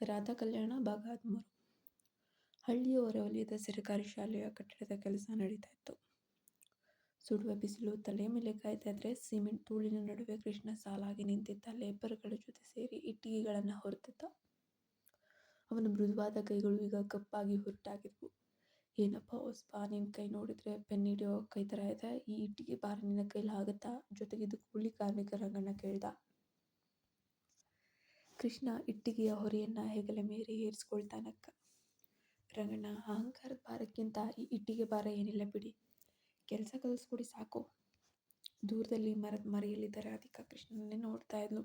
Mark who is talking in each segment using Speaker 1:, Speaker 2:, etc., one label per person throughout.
Speaker 1: ರಾಧಾ ಕಲ್ಯಾಣ ಭಾಗ ಹದಿಮೂರು ಹಳ್ಳಿಯ ಹೊರವಲಯದ ಸರ್ಕಾರಿ ಶಾಲೆಯ ಕಟ್ಟಡದ ಕೆಲಸ ನಡೀತಾ ಇತ್ತು. ಸುಡುವ ಬಿಸಿಲು, ತಲೆ ಮೇಲೆ ಕಾಯ್ತಾ ಇದ್ರೆ ಸಿಮೆಂಟ್ ಧೂಳಿನ ನಡುವೆ ಕೃಷ್ಣ ಸಾಲಾಗಿ ನಿಂತಿದ್ದ ಲೇಬರ್ಗಳ ಜೊತೆ ಸೇರಿ ಇಟ್ಟಿಗೆಗಳನ್ನು ಹೊರತಿದ್ದ. ಅವನ ಮೃದುವಾದ ಕೈಗಳು ಈಗ ಕಪ್ಪಾಗಿ ಹೊರಟಾಗಿದ್ವು. ಏನಪ್ಪ ಹೊಸ್ಪ ನಿನ್ನ ಕೈ ನೋಡಿದ್ರೆ ಪೆನ್ ಹಿಡಿಯೋ ಕೈ ಥರ ಇದೆ? ಈ ಇಟ್ಟಿಗೆ ಬಾರ ನಿನ್ನ ಕೈಲಿ ಆಗುತ್ತಾ ಜೊತೆಗಿದ್ದು ಕೂಲಿ ಕಾರ್ಮಿಕ ರಂಗಣ್ಣ ಕೇಳ್ದ. ಕೃಷ್ಣ ಇಟ್ಟಿಗೆಯ ಹೊರೆಯನ್ನ ಹೆಗಲ ಮೇಲೆ ಏರಿಸ್ಕೊಳ್ತಾನಕ್ಕ. ರಂಗಣ್ಣ, ಅಹಂಕಾರದ ಭಾರಕ್ಕಿಂತ ಈ ಇಟ್ಟಿಗೆ ಭಾರ ಏನಿಲ್ಲ ಬಿಡಿ. ಕೆಲಸ ಕಲಿಸ್ಕೊಡಿ ಸಾಕು. ದೂರದಲ್ಲಿ ಮರದ ಮರೆಯಲ್ಲಿದ್ದ ರಾಧಿಕಾ ಕೃಷ್ಣನನ್ನೇ ನೋಡ್ತಾ ಇದ್ಲು.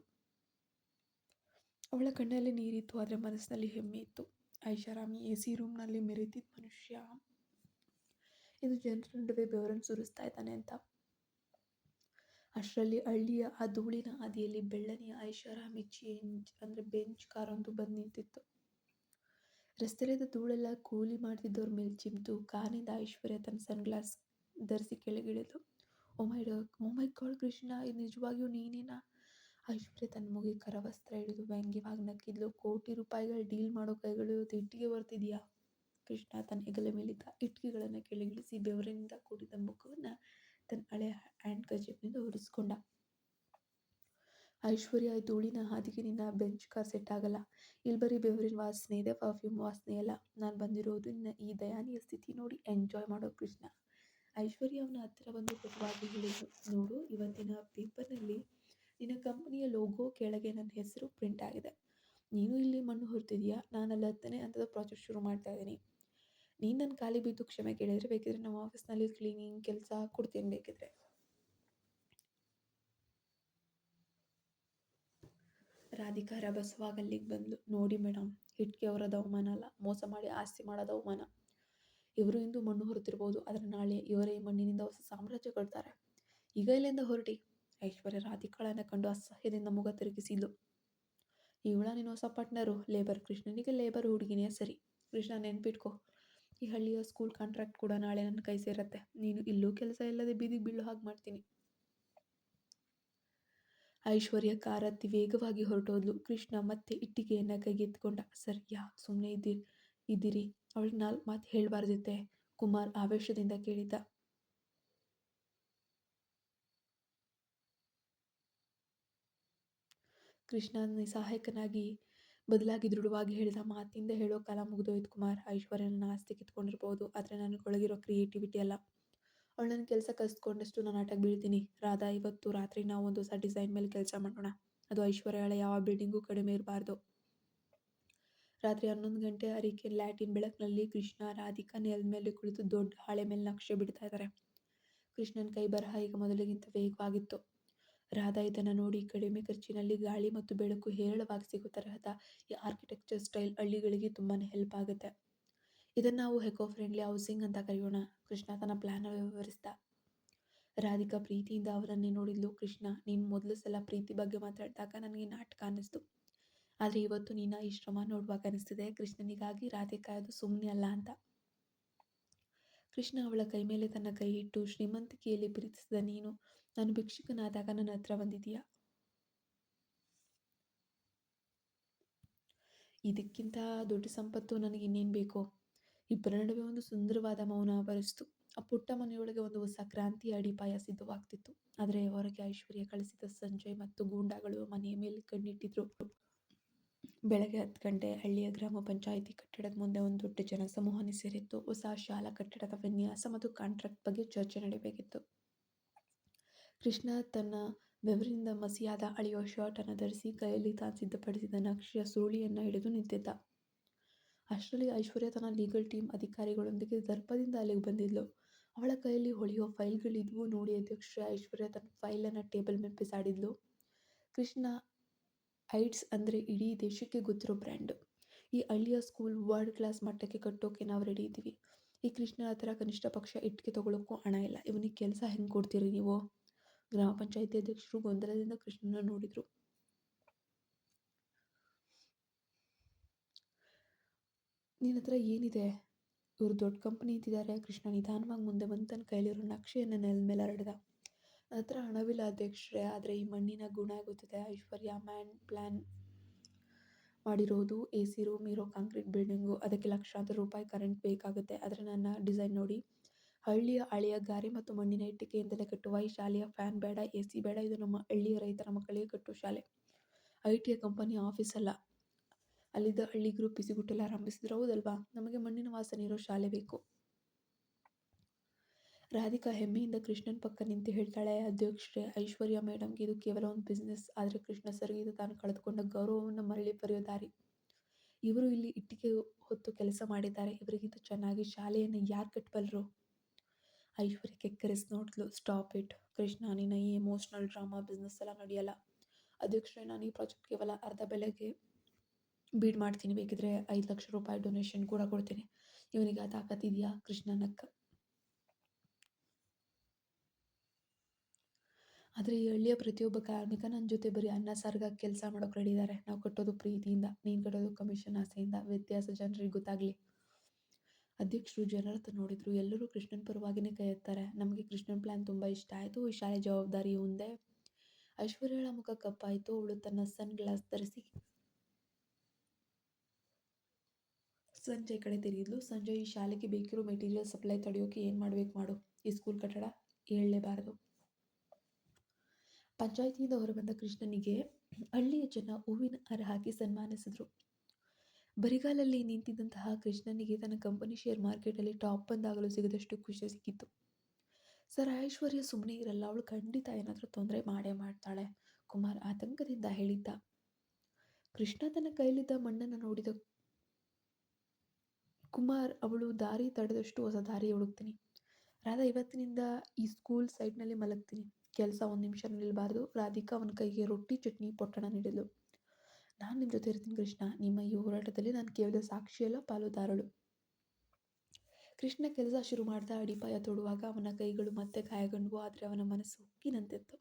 Speaker 1: ಅವಳ ಕಣ್ಣಲ್ಲಿ ನೀರಿತ್ತು, ಆದರೆ ಮನಸ್ಸಿನಲ್ಲಿ ಹೆಮ್ಮೆ ಇತ್ತು. ಐಷಾರಾಮಿ ಎ ಸಿ ರೂಮ್ನಲ್ಲಿ ಮೆರೆತಿದ್ದ ಮನುಷ್ಯ. ಇದು ಜನರ ನಡುವೆ ಬೆವರನ್ನು ಸುರಿಸ್ತಾ ಇದ್ದಾನೆ ಅಂತ. ಅಷ್ಟರಲ್ಲಿ ಹಳ್ಳಿಯ ಆ ಧೂಳಿನ ಹಾದಿಯಲ್ಲಿ ಬೆಳ್ಳನೆಯ ಐಷಾರಾಮಿ ಚೇಂಜ್ ಅಂದರೆ ಬೆಂಚ್ ಕಾರೊಂದು ಬಂದು ನಿಂತಿತ್ತು. ರಸ್ತೆಲಿದ್ದ ಧೂಳೆಲ್ಲ ಕೂಲಿ ಮಾಡ್ತಿದ್ದವ್ರ ಮೇಲೆ ಚಿಮ್ತು ಕಾನಿಂದ ಐಶ್ವರ್ಯ ತನ್ನ ಸನ್ಗ್ಲಾಸ್ ಧರಿಸಿ ಕೆಳಗಿಳಿದು ಓ my dog oh my god Krishna, ಇದು ನಿಜವಾಗಿಯೂ ನೀನೇನಾ? ಐಶ್ವರ್ಯ ತನ್ನ ಮುಗಿ ಕರವಸ್ತ್ರ ಹಿಡಿದು ವ್ಯಂಗ್ಯವಾಗಿ ನಕ್ಕಿದ್ಲು. ಕೋಟಿ ರೂಪಾಯಿಗಳು ಡೀಲ್ ಮಾಡೋ ಕೈಗಳು ಇಟ್ಟಿಗೆ ಬರ್ತಿದ್ಯಾ? ಕೃಷ್ಣ ತನ್ನ ಹೆಗಲ ಮೇಲಿದ್ದ ಇಟ್ಟಿಗೆಗಳನ್ನು ಕೆಳಗಿಳಿಸಿ ಬೆವರಿನಿಂದ ಕೂಡಿದ ಮುಖವನ್ನು ತನ್ನ ಹಳೆ ಹ್ಯಾಂಡ್ ಕರ್ಚೀಫ್ನಿಂದ ಒರೆಸ್ಕೊಂಡ ಐಶ್ವರ್ಯ ಧೂಳಿನ ಹಾದಿಗೆ ನಿನ್ನ ಬೆಂಚ್ ಕಾರ್ ಸೆಟ್ ಆಗಲ್ಲ. ಇಲ್ಲಿ ಬರೀ ಬೆವರಿನ ವಾಸನೆ ಇದೆ ಪರ್ಫ್ಯೂಮ್ ವಾಸನೆ ಅಲ್ಲ ನಾನು ಬಂದಿರೋದು ನಿನ್ನ ಈ ದಯಾನೀಯ ಸ್ಥಿತಿ ನೋಡಿ ಎಂಜಾಯ್ ಮಾಡೋ ಕೃಷ್ಣ. ಐಶ್ವರ್ಯ, ಅವನ ಹತ್ತಿರ ಬಂದು ಪಟುವಾಗಿ ಹೇಳಿದ್ರು ನೋಡು, ಇವತ್ತಿನ ಪೇಪರ್ನಲ್ಲಿ ನಿನ್ನ ಕಂಪನಿಯ ಲೋಗೋ ಕೆಳಗೆ ನನ್ನ ಹೆಸರು ಪ್ರಿಂಟ್ ಆಗಿದೆ. ನೀನು ಇಲ್ಲಿ ಮಣ್ಣು ಹೊರ್ತಿದೀಯಾ ನಾನು ಅಲ್ಲಿ ಹತ್ತನೇ ಹಂತದ ಪ್ರಾಜೆಕ್ಟ್ ಶುರು ಮಾಡ್ತಾ ಇದ್ದೀನಿ. ನೀನು ನನ್ನ ಖಾಲಿ ಬಿದ್ದು ಕ್ಷಮೆ ಕೇಳಿದರೆ ಬೇಕಿದ್ರೆ ನಮ್ಮ ಆಫೀಸ್ನಲ್ಲಿ ಕ್ಲೀನಿಂಗ್ ಕೆಲಸ ಕೊಡ್ತೀನಿ ಬೇಕಿದ್ರೆ. ರಾಧಿಕಾ ಬಸವಾಗ ಅಲ್ಲಿಗೆ ಬಂದು, ನೋಡಿ ಮೇಡಮ್ ಹಿಟ್ಕೆ ಅವರದ ಅವಮಾನ ಅಲ್ಲ. ಮೋಸ ಮಾಡಿ ಆಸ್ತಿ ಮಾಡೋದು ಅವಮಾನ. ಇವರು ಇಂದು ಮಣ್ಣು ಹೊರತಿರ್ಬೋದು, ಆದರೆ ನಾಳೆ ಇವರೇ ಮಣ್ಣಿನಿಂದ ಹೊಸ ಸಾಮ್ರಾಜ್ಯ ಕಟ್ತಾರೆ. ಈಗ ಇಲ್ಲಿಂದ ಹೊರಟಿ. ಐಶ್ವರ್ಯ ರಾಧಿಕಾಳನ್ನ ಕಂಡು ಅಸಹ್ಯದಿಂದ ಮುಖ ತಿರುಗಿಸಿದ್ಲು. ಇವಳ ನೀನು ಹೊಸ ಪಟ್ನರು ಲೇಬರ್ ಕೃಷ್ಣನಿಗೆ ಲೇಬರ್ ಹುಡುಗಿನೇ ಸರಿ. ಕೃಷ್ಣ ನೆನ್ಪಿಟ್ಕೋ. ಈ ಹಳ್ಳಿಯ ಸ್ಕೂಲ್ ಕಾಂಟ್ರಾಕ್ಟ್ ಕೂಡ ನಾಳೆ ನನ್ನ ಕೈ ಸೇರತ್ತೆ. ನೀನು ಇಲ್ಲೂ ಕೆಲಸ ಇಲ್ಲದೆ ಬೀದಿಗೆ ಬೀಳೋ ಹಾಗೆ ಮಾಡ್ತೀನಿ. ಐಶ್ವರ್ಯ ಕಾರತ್ತಿ ವೇಗವಾಗಿ ಹೊರಟೋದ್ಲು. ಕೃಷ್ಣ ಮತ್ತೆ ಇಟ್ಟಿಗೆಯನ್ನ ಕೈಗೆತ್ಕೊಂಡ ಸರ್, ಯಾ ಸುಮ್ಮನೆ ಇದ್ದೀರಿ ಇದ್ದೀರಿ. ಅವಳಿಗೆ ನಾಲ್ಕು ಮಾತು ಹೇಳಬಾರ್ದಿತ್ತೆ. ಕುಮಾರ್ ಆವೇಶದಿಂದ ಕೇಳಿದ್ದ. ಕೃಷ್ಣನ ನಿಸ್ಸಹಾಯಕನಾಗಿ ಬದಲಾಗಿ ದೃಢವಾಗಿ ಹೇಳಿದ ಮಾತಿಂದ ಹೇಳೋ ಕಾಲ ಮುಗಿದೋಯ್ತು ಕುಮಾರ್. ಐಶ್ವರ್ಯನ ಆಸ್ತಿ ಕಿತ್ಕೊಂಡಿರ್ಬೋದು, ಆದರೆ ನನಗೊಳಗಿರೋ ಕ್ರಿಯೇಟಿವಿಟಿ ಅಲ್ಲ. ಅವಳು ನನ್ನ ಕೆಲಸ ಕಲಿಸ್ಕೊಂಡಷ್ಟು ನಾನು ಆಟಕ್ಕೆ ಬೀಳ್ತೀನಿ. ರಾಧಾ, ಇವತ್ತು ರಾತ್ರಿ ನಾವು ಒಂದು ಹೊಸ ಡಿಸೈನ್ ಮೇಲೆ ಕೆಲಸ ಮಾಡೋಣ. ಅದು ಐಶ್ವರ್ಯಳ ಯಾವ ಬಿಲ್ಡಿಂಗೂ ಕಡಿಮೆ ಇರಬಾರ್ದು. ರಾತ್ರಿ ಹನ್ನೊಂದು ಗಂಟೆ ಅರಿಕೆ ಲ್ಯಾಟಿನ್ ಬೆಳಕಿನಲ್ಲಿ ಕೃಷ್ಣ, ರಾಧಿಕಾ ನೆಲದ ಮೇಲೆ ಕುಳಿತು ದೊಡ್ಡ ಹಾಳೆ ಮೇಲೆ ನಕ್ಷೆ ಬಿಡ್ತಾ ಇದ್ದಾರೆ ಕೃಷ್ಣನ ಕೈ ಬರಹ ಈಗ ಮೊದಲಿಗಿಂತ ವೇಗವಾಗಿತ್ತು. ರಾಧಾ ಇದನ್ನು ನೋಡಿ ಕಡಿಮೆ ಖರ್ಚಿನಲ್ಲಿ ಗಾಳಿ ಮತ್ತು ಬೆಳಕು ಹೇರಳವಾಗಿ ಸಿಗೋ ತರಹದ ಈ ಆರ್ಕಿಟೆಕ್ಚರ್ ಸ್ಟೈಲ್ ಹಳ್ಳಿಗಳಿಗೆ ತುಂಬಾ ಹೆಲ್ಪ್ ಆಗುತ್ತೆ. ಇದನ್ನು ನಾವು ಹೆಕೋ ಫ್ರೆಂಡ್ಲಿ ಹೌಸಿಂಗ್ ಅಂತ ಕರೆಯೋಣ. ಕೃಷ್ಣ ತನ್ನ ಪ್ಲ್ಯಾನ್ ವಿವರಿಸಿದ ರಾಧಿಕಾ ಪ್ರೀತಿಯಿಂದ ಅವರನ್ನೇ ನೋಡಿದ್ಲು. ಕೃಷ್ಣ, ನೀನು ಮೊದಲು ಸಲ ಪ್ರೀತಿ ಬಗ್ಗೆ ಮಾತಾಡಿದಾಗ ನನಗೆ ನಾಟಕ ಅನ್ನಿಸ್ತು. ಆದರೆ ಇವತ್ತು ನೀನು ಈ ಶ್ರಮ ನೋಡುವಾಗ ಅನಿಸ್ತಿದೆ ಕೃಷ್ಣನಿಗಾಗಿ ರಾಧಿಕಾ ಅದು ಸುಮ್ಮನೆ ಅಲ್ಲ ಅಂತ. ಕೃಷ್ಣ ಅವಳ ಕೈ ಮೇಲೆ ತನ್ನ ಕೈ ಇಟ್ಟು ಶ್ರೀಮಂತಿಕೆಯಲ್ಲಿ ಪ್ರೀತಿಸಿದ ನೀನು ನಾನು ಭಿಕ್ಷುಕನಾದಾಗ ನನ್ನ ಹತ್ರ ಬಂದಿದೀಯಾ ಇದಕ್ಕಿಂತ ದೊಡ್ಡ ಸಂಪತ್ತು ನನಗೆ ಇನ್ನೇನು ಬೇಕೋ? ಇಬ್ಬರ ನಡುವೆ ಒಂದು ಸುಂದರವಾದ ಮೌನ ಆವರಿಸಿತು ಆ ಪುಟ್ಟ ಮನೆಯೊಳಗೆ ಒಂದು ಹೊಸ ಕ್ರಾಂತಿಯ ಅಡಿಪಾಯ ಸಿದ್ಧವಾಗ್ತಿತ್ತು. ಆದರೆ ಹೊರಗೆ ಐಶ್ವರ್ಯ ಕಳಿಸಿದ ಸಂಜಯ್ ಮತ್ತು ಗೂಂಡಾಗಳು ಮನೆಯ ಮೇಲೆ ಕಣ್ಣಿಟ್ಟಿದ್ರು. ಬೆಳಗ್ಗೆ ಹತ್ತು ಗಂಟೆ ಹಳ್ಳಿಯ ಗ್ರಾಮ ಪಂಚಾಯಿತಿ ಕಟ್ಟಡದ ಮುಂದೆ ಒಂದು ದೊಡ್ಡ ಜನಸಮೂಹನೇ ಸೇರಿತ್ತು. ಹೊಸ ಶಾಲಾ ಕಟ್ಟಡದ ವಿನ್ಯಾಸ ಮತ್ತು ಕಾಂಟ್ರಾಕ್ಟ್ ಬಗ್ಗೆ ಚರ್ಚೆ ನಡೆಯಬೇಕಿತ್ತು. ಕೃಷ್ಣ ತನ್ನ ಬೆವರಿನಿಂದ ಮಸಿಯಾದ ಅಳಿಯೋ ಶರ್ಟನ್ನು ಧರಿಸಿ ಕೈಯಲ್ಲಿ ತಾನು ಸಿದ್ಧಪಡಿಸಿದ ನಕ್ಷೆಯ ಸುರುಳಿಯನ್ನು ಹಿಡಿದು ನಿಂತಿದ್ದ. ಅಷ್ಟರಲ್ಲಿ ಐಶ್ವರ್ಯ ತನ್ನ ಲೀಗಲ್ ಟೀಮ್ ಅಧಿಕಾರಿಗಳೊಂದಿಗೆ ದರ್ಪದಿಂದ ಅಲ್ಲಿಗೆ ಬಂದಿದ್ಲು. ಅವಳ ಕೈಯಲ್ಲಿ ಹೊಳೆಯೋ ಫೈಲ್ಗಳಿದ್ವು ನೋಡಿ ಅಧ್ಯಕ್ಷ ಐಶ್ವರ್ಯ ತನ್ನ ಫೈಲನ್ನು ಟೇಬಲ್ ಮೇಲೆ ಬಿಸಾಡಿದ್ಲು. ಕೃಷ್ಣ ಐಡ್ಸ್ ಅಂದರೆ ಇಡೀ ದೇಶಕ್ಕೆ ಗೊತ್ತಿರೋ ಬ್ರ್ಯಾಂಡ್. ಈ ಹಳ್ಳಿಯ ಸ್ಕೂಲ್ ವರ್ಲ್ಡ್ ಕ್ಲಾಸ್ ಮಟ್ಟಕ್ಕೆ ಕಟ್ಟೋಕೆ ನಾವು ರೆಡಿ ಇದ್ದೀವಿ. ಈ ಕೃಷ್ಣನ ಹತ್ರ ಕನಿಷ್ಠ ಪಕ್ಷ ಇಟ್ಟಿಗೆ ತಗೊಳ್ಳೋಕ್ಕೂ ಹಣ ಇಲ್ಲ. ಇವನಿಗೆ ಕೆಲಸ ಹೆಂಗೆ ಕೊಡ್ತೀರಿ ನೀವು? ಗ್ರಾಮ ಪಂಚಾಯಿತಿ ಅಧ್ಯಕ್ಷರು ಗೊಂದಲದಿಂದ ಕೃಷ್ಣನ ನೋಡಿದರು. ನಿನ್ನ ಹತ್ರ ಏನಿದೆ? ಇವರು ದೊಡ್ಡ ಕಂಪ್ನಿ ಇದ್ದಿದ್ದಾರೆ. ಕೃಷ್ಣ ನಿಧಾನವಾಗಿ ಮುಂದೆ ಬಂದು ತನ್ನ ಕೈಲಿರೋ ನಕ್ಷೆಯನ್ನು ನೆಲದ ಮೇಲೆ ಹರಡ್ದ. ನನ್ನ ಹತ್ರ ಹಣವಿಲ್ಲ ಅಧ್ಯಕ್ಷರೇ, ಆದರೆ ಈ ಮಣ್ಣಿನ ಗುಣ ಗೊತ್ತಿದೆ. ಐಶ್ವರ್ಯ, ಮ್ಯಾನ್ ಪ್ಲ್ಯಾನ್ ಮಾಡಿರೋದು ಎ ಸಿ ರೂಮ್, ಇರೋ ಕಾಂಕ್ರೀಟ್ ಬಿಲ್ಡಿಂಗು. ಅದಕ್ಕೆ ಲಕ್ಷಾಂತರ ರೂಪಾಯಿ ಕರೆಂಟ್ ಬೇಕಾಗುತ್ತೆ. ಆದರೆ ನನ್ನ ಡಿಸೈನ್ ನೋಡಿ ಹಳ್ಳಿಯ ಹಳೆಯ ಗಾರೆ ಮತ್ತು ಮಣ್ಣಿನ ಇಟ್ಟಿಗೆಯಿಂದಲೇ ಕಟ್ಟುವ ಈ ಶಾಲೆಯ ಫ್ಯಾನ್ ಬೇಡ ಎ ಸಿ ಬೇಡ, ಇದು ನಮ್ಮ ಹಳ್ಳಿಯ ರೈತರ ಮಕ್ಕಳಿಗೆ ಕಟ್ಟುವ ಶಾಲೆ. ಐ ಟಿ ಕಂಪನಿ ಆಫೀಸ್ ಅಲ್ಲ. ಅಲ್ಲಿದ್ದ ಹಳ್ಳಿಗರು ಪಿಸಿಗುಟ್ಟಲು ಆರಂಭಿಸಿದ್ರು, ಹೌದಲ್ವಾ? ನಮಗೆ ಮಣ್ಣಿನ ವಾಸನೆ ಇರೋ ಶಾಲೆ ಬೇಕು. ರಾಧಿಕಾ ಹೆಮ್ಮೆಯಿಂದ ಕೃಷ್ಣನ್ ಪಕ್ಕ ನಿಂತು ಹೇಳ್ತಾಳೆ ಅಧ್ಯಕ್ಷೆ ಐಶ್ವರ್ಯ ಮೇಡಮ್ಗೆ ಇದು ಕೇವಲ ಒಂದು ಬಿಸ್ನೆಸ್, ಆದರೆ ಕೃಷ್ಣ ಸರ್ಗೆ ಇದು ತಾನು ಕಳೆದುಕೊಂಡ ಗೌರವವನ್ನು ಮರಳಿ ಪಡೆಯೋ ದಾರಿ. ಇವರು ಇಲ್ಲಿ ಇಟ್ಟಿಗೆ ಹೊತ್ತು ಕೆಲಸ ಮಾಡಿದ್ದಾರೆ, ಇವರಿಗಿಂತ ಚೆನ್ನಾಗಿ ಶಾಲೆಯನ್ನು ಯಾರು ಕಟ್ಟಬಲ್ಲರು ಐಶ್ವರ್ಯ ಕೆಕ್ಕರಿಸಿ ನೋಡಿದ್ಲು ಸ್ಟಾಪ್ ಇಟ್. ಕೃಷ್ಣ, ನಿನ್ನ ಈ ಎಮೋಷ್ನಲ್ ಡ್ರಾಮಾ ಬಿಸ್ನೆಸ್ ಎಲ್ಲ ನಡೆಯಲ್ಲ. ಅಧ್ಯಕ್ಷರೇ, ನಾನು ಈ ಪ್ರಾಜೆಕ್ಟ್ ಕೇವಲ ಅರ್ಧ ಬೆಲೆಗೆ ಬೀಡ್ ಮಾಡ್ತೀನಿ. ಬೇಕಿದ್ರೆ ಐದು ಲಕ್ಷ ರೂಪಾಯಿ ಡೊನೇಷನ್ ಕೂಡ ಕೊಡ್ತೀನಿ. ಇವನಿಗೆ ಆ ತಾಕತ್ತಿದೆಯಾ ಕೃಷ್ಣನಕ್ಕ ಆದರೆ ಈ ಹಳ್ಳಿಯ ಪ್ರತಿಯೊಬ್ಬ ಕಾರ್ಮಿಕ ನನ್ನ ಜೊತೆ ಬರೀ ಅನ್ನ ಸಾರ್ಗಾಗಿ ಕೆಲಸ ಮಾಡೋಕೆ ರೆಡಿ ಇದ್ದಾರೆ ನಾವು ಕಟ್ಟೋದು ಪ್ರೀತಿಯಿಂದ, ನೀನು ಕಟ್ಟೋದು ಕಮಿಷನ್ ಆಸೆಯಿಂದ. ವ್ಯತ್ಯಾಸ ಜನರಿಗೆ ಗೊತ್ತಾಗಲಿ. ಅಧ್ಯಕ್ಷರು ಜನರತ್ತ ನೋಡಿದ್ರು, ಎಲ್ಲರೂ ಕೃಷ್ಣನ್ ಪರವಾಗಿನೇ ಕೈ ಎತ್ತಾರೆ ನಮಗೆ ಕೃಷ್ಣನ್ ಪ್ಲ್ಯಾನ್ ತುಂಬ ಇಷ್ಟ ಆಯಿತು. ಈ ಶಾಲೆ ಜವಾಬ್ದಾರಿ ಮುಂದೆ ಐಶ್ವರ್ಯಳ ಮುಖ ಕಪ್ಪಾಯಿತು. ಅವಳು ತನ್ನ ಸನ್ ಗ್ಲಾಸ್ ಧರಿಸಿ ಸಂಜಯ್ ಕಡೆ ತಿರುಗಿದ್ಲು. ಸಂಜಯ್ ಈ ಶಾಲೆಗೆ ಬೇಕಿರೋ ಮೆಟೀರಿಯಲ್ ಸಪ್ಲೈ ತಡೆಯೋಕೆ ಏನು ಮಾಡ್ಬೇಕು ಮಾಡು. ಈ ಸ್ಕೂಲ್ ಕಟ್ಟಡ ಹೇಳಲೇಬಾರದು. ಪಂಚಾಯಿತಿಯಿಂದ ಹೊರಬಂದ ಕೃಷ್ಣನಿಗೆ ಹಳ್ಳಿಯ ಜನ ಹೂವಿನ ಹಾರ ಹಾಕಿ ಸನ್ಮಾನಿಸಿದ್ರು. ಬರಿಗಾಲಲ್ಲಿ ನಿಂತಿದ್ದಂತಹ ಕೃಷ್ಣನಿಗೆ ತನ್ನ ಕಂಪನಿ ಶೇರ್ ಮಾರ್ಕೆಟಲ್ಲಿ ಟಾಪ್ ಬಂದಾಗಲೂ ಸಿಗದಷ್ಟು ಖುಷಿ ಸಿಕ್ಕಿತ್ತು. ಸರ್, ಐಶ್ವರ್ಯ ಸುಮ್ಮನೆ ಇರಲ್ಲ, ಅವಳು ಖಂಡಿತ ಏನಾದರೂ ತೊಂದರೆ ಮಾಡೇ ಮಾಡ್ತಾಳೆ, ಕುಮಾರ್ ಆತಂಕದಿಂದ ಹೇಳಿದ್ದ. ಕೃಷ್ಣ ತನ್ನ ಕೈಲಿದ್ದ ಮಣ್ಣನ್ನು ನೋಡಿದ ಕುಮಾರ್, ಅವಳು ದಾರಿ ತಡೆದಷ್ಟು ಹೊಸ ದಾರಿ ಹುಡುಕ್ತೀನಿ. ರಾಧಾ, ಇವತ್ತಿನಿಂದ ಈ ಸ್ಕೂಲ್ ಸೈಡ್ನಲ್ಲಿ ಮಲಗ್ತೀನಿ. ಕೆಲಸ ಒಂದು ನಿಮಿಷ ನಿಲ್ಲಬಾರ್ದು ರಾಧಿಕಾ ಅವನ ಕೈಗೆ ರೊಟ್ಟಿ, ಚಟ್ನಿ, ಪೊಟ್ಟಣ ನೀಡಿದ್ಲು. ನಾನು ನಿಮ್ಮ ಜೊತೆ ಇರ್ತೀನಿ ಕೃಷ್ಣ. ನಿಮ್ಮ ಈ ಹೋರಾಟದಲ್ಲಿ ನಾನು ಕೇವಲ ಸಾಕ್ಷಿಯಲ್ಲ ಪಾಲುದಾರಳು. ಕೃಷ್ಣ ಕೆಲಸ ಶುರು ಮಾಡ್ತಾ ಅಡಿಪಾಯ ತೊಡುವಾಗ ಅವನ ಕೈಗಳು ಮತ್ತೆ ಗಾಯಗೊಂಡವು ಆದರೆ ಅವನ ಮನಸ್ಸು ಉಕ್ಕಿನಂತಿತ್ತು.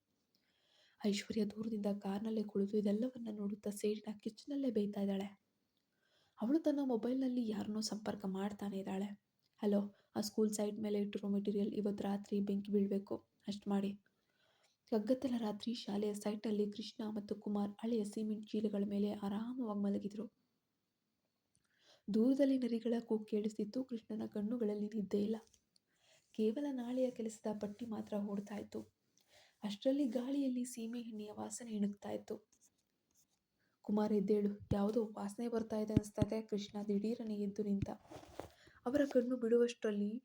Speaker 1: ಐಶ್ವರ್ಯ ದೂರದಿಂದ ಕಾರ್ನಲ್ಲೇ ಕುಳಿತು ಇದೆಲ್ಲವನ್ನ ನೋಡುತ್ತಾ ಸೇಡಿನ ಕಿಚ್ಚಿನಲ್ಲೇ ಬೇಯ್ತಾ ಇದ್ದಾಳೆ. ಅವಳು ತನ್ನ ಮೊಬೈಲ್ನಲ್ಲಿ ಯಾರನ್ನೋ ಸಂಪರ್ಕ ಮಾಡ್ತಾನೆ ಇದ್ದಾಳೆ. ಹಲೋ, ಆ ಸ್ಕೂಲ್ ಸೈಡ್ ಮೇಲೆ ಇಟ್ಟಿರೋ ಮೆಟೀರಿಯಲ್ ಇವತ್ತು ರಾತ್ರಿ ಬೆಂಕಿ ಬೀಳಬೇಕು. ಅಷ್ಟು ಮಾಡಿ. ಕಗ್ಗತ್ತಲ ರಾತ್ರಿ ಶಾಲೆಯ ಸೈಟಲ್ಲಿ ಕೃಷ್ಣ ಮತ್ತು ಕುಮಾರ್ ಹಳೆಯ ಸಿಮೆಂಟ್ ಚೀಲಗಳ ಮೇಲೆ ಆರಾಮವಾಗಿ ಮಲಗಿದರು. ದೂರದಲ್ಲಿ ನರಿಗಳ ಕೇಳಿಸ್ತಿತ್ತು, ಕೃಷ್ಣನ ಕಣ್ಣುಗಳಲ್ಲಿ ನಿದ್ದೆ ಇಲ್ಲ. ಕೇವಲ ನಾಳೆಯ ಕೆಲಸದ ಪಟ್ಟಿ ಮಾತ್ರ ಓಡ್ತಾ ಇತ್ತು. ಅಷ್ಟರಲ್ಲಿ ಗಾಳಿಯಲ್ಲಿ ಸೀಮೆ ಎಣ್ಣೆಯ ವಾಸನೆ ಇಣುಕ್ತಾ ಇತ್ತು. ಕುಮಾರ್ ಎದ್ದೇಳು, ಯಾವುದೋ ವಾಸನೆ ಬರ್ತಾ ಇದೆ ಅನಿಸ್ತದೆ, ಕೃಷ್ಣ ದಿಢೀರನೆ ಎದ್ದು ನಿಂತ. ಅವರ ಕಣ್ಣು ಬಿಡುವಷ್ಟರಲ್ಲಿ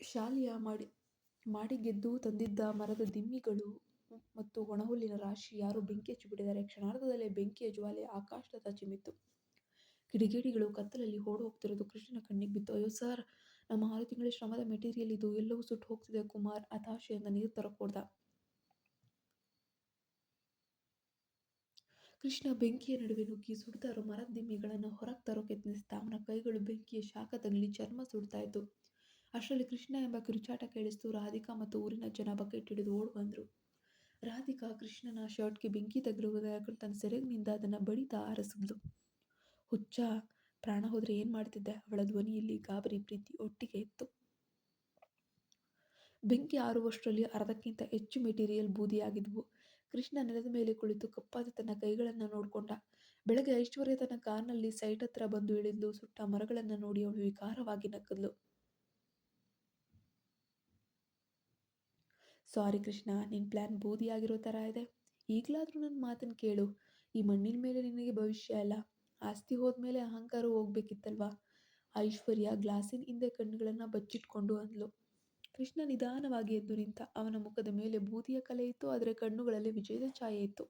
Speaker 1: ಶಾಲೆಯ ಮಾಡಿ ಮಾಡಿಗೆದ್ದು ತಂದಿದ್ದ ಮರದ ದಿಮ್ಮಿಗಳು ಮತ್ತು ಒಣಹುಲ್ಲಿನ ರಾಶಿ ಯಾರು ಬೆಂಕಿ ಹಚ್ಚಿಬಿಟ್ಟಿದ್ದಾರೆ ಕ್ಷಣಾರ್ಧದಲ್ಲೇ ಬೆಂಕಿಯ ಜ್ವಾಲೆ ಆಕಾಶದತ್ತ ಚಿಮ್ಮಿತ್ತು ಕಿಡಿಗೇಡಿಗಳು ಕತ್ತಲಲ್ಲಿ ಓಡಿ ಹೋಗ್ತಿರೋದು ಕೃಷ್ಣನ ಕಣ್ಣಿಗೆ ಬಿತ್ತು. ಅಯ್ಯೋ ಸರ್, ನಮ್ಮ ಆರು ತಿಂಗಳ ಶ್ರಮದ ಮೆಟೀರಿಯಲ್ ಇದು. ಎಲ್ಲವೂ ಸುಟ್ಟು ಹೋಗ್ತಿದೆ. ಕುಮಾರ್ ಹತಾಶೆಯಿಂದ ನೀರು ತರಕೋಡ್ದ. ಕೃಷ್ಣ ಬೆಂಕಿಯ ನಡುವೆ ನುಗ್ಗಿ ಸುಡ್ತಾರೋ ಮರದ ದಿಮ್ಮಿಗಳನ್ನು ಹೊರಗೆ ತರೋಕೆ ಯತ್ನಿಸಿದ. ಅವನ ಕೈಗಳು ಬೆಂಕಿಯ ಶಾಖ ತಗಲಿ ಚರ್ಮ ಸುಡ್ತಾ ಇತ್ತು. ಅಷ್ಟರಲ್ಲಿ ಕೃಷ್ಣ ಎಂಬ ಕಿರುಚಾಟ ಕೇಳಿಸ್ತು. ರಾಧಿಕಾ ಮತ್ತು ಊರಿನ ಜನ ಬಕೆಟ್ ಹಿಡಿದು ಓಡ್ ಬಂದರು. ರಾಧಿಕಾ ಕೃಷ್ಣನ ಶರ್ಟ್ಗೆ ಬೆಂಕಿ ತಗುಲುವುದಕ್ಕೆ ತನ್ನ ಸೆರಗಿನಿಂದ ಅದನ್ನು ಬಡಿತಾ ಆರಿಸಿದ್ಲು ಹುಚ್ಚ, ಪ್ರಾಣ ಹೋದರೆ ಏನು ಮಾಡ್ತಿದ್ದೆ? ಅವಳ ಧ್ವನಿಯಲ್ಲಿ ಗಾಬರಿ ಪ್ರೀತಿ ಒಟ್ಟಿಗೆ ಇತ್ತು. ಬೆಂಕಿ ಆರುವಷ್ಟರಲ್ಲಿ ಅರ್ಧಕ್ಕಿಂತ ಹೆಚ್ಚು ಮೆಟೀರಿಯಲ್ ಬೂದಿಯಾಗಿದ್ವು. ಕೃಷ್ಣ ನೆಲದ ಮೇಲೆ ಕುಳಿತು ಕಪ್ಪಾದ ತನ್ನ ಕೈಗಳನ್ನು ನೋಡಿಕೊಂಡ. ಬೆಳಗ್ಗೆ ಐಶ್ವರ್ಯ ತನ್ನ ಕಾರ್ನಲ್ಲಿ ಸೈಟ್ ಹತ್ರ ಬಂದು ಇಳಿದ್ಲು. ಸುಟ್ಟ ಮರಗಳನ್ನು ನೋಡಿ ಅವಳು ವಿಕಾರವಾಗಿ ನಕ್ಕದ್ಲು. ಸಾರಿ ಕೃಷ್ಣ ನಿನ್ನ ಪ್ಲ್ಯಾನ್ ಬೂದಿಯಾಗಿರೋ ಥರ ಇದೆ. ಈಗಲಾದರೂ ನನ್ನ ಮಾತನ್ನು ಕೇಳು. ಈ ಮಣ್ಣಿನ ಮೇಲೆ ನಿನಗೆ ಭವಿಷ್ಯ ಇಲ್ಲ ಆಸ್ತಿ ಹೋದ್ಮೇಲೆ ಅಹಂಕಾರ ಹೋಗ್ಬೇಕಿತ್ತಲ್ವಾ? ಐಶ್ವರ್ಯ ಗ್ಲಾಸಿನ ಹಿಂದೆ ಕಣ್ಣುಗಳನ್ನು ಬಚ್ಚಿಟ್ಕೊಂಡು ಅಂದ್ಲು. ಕೃಷ್ಣ ನಿಧಾನವಾಗಿ ಎದ್ದು ನಿಂತ ಅವನ ಮುಖದ ಮೇಲೆ ಬೂದಿಯ ಕಲೆ ಇತ್ತು, ಆದರೆ ಕಣ್ಣುಗಳಲ್ಲಿ ವಿಜಯದ ಛಾಯೆ ಇತ್ತು.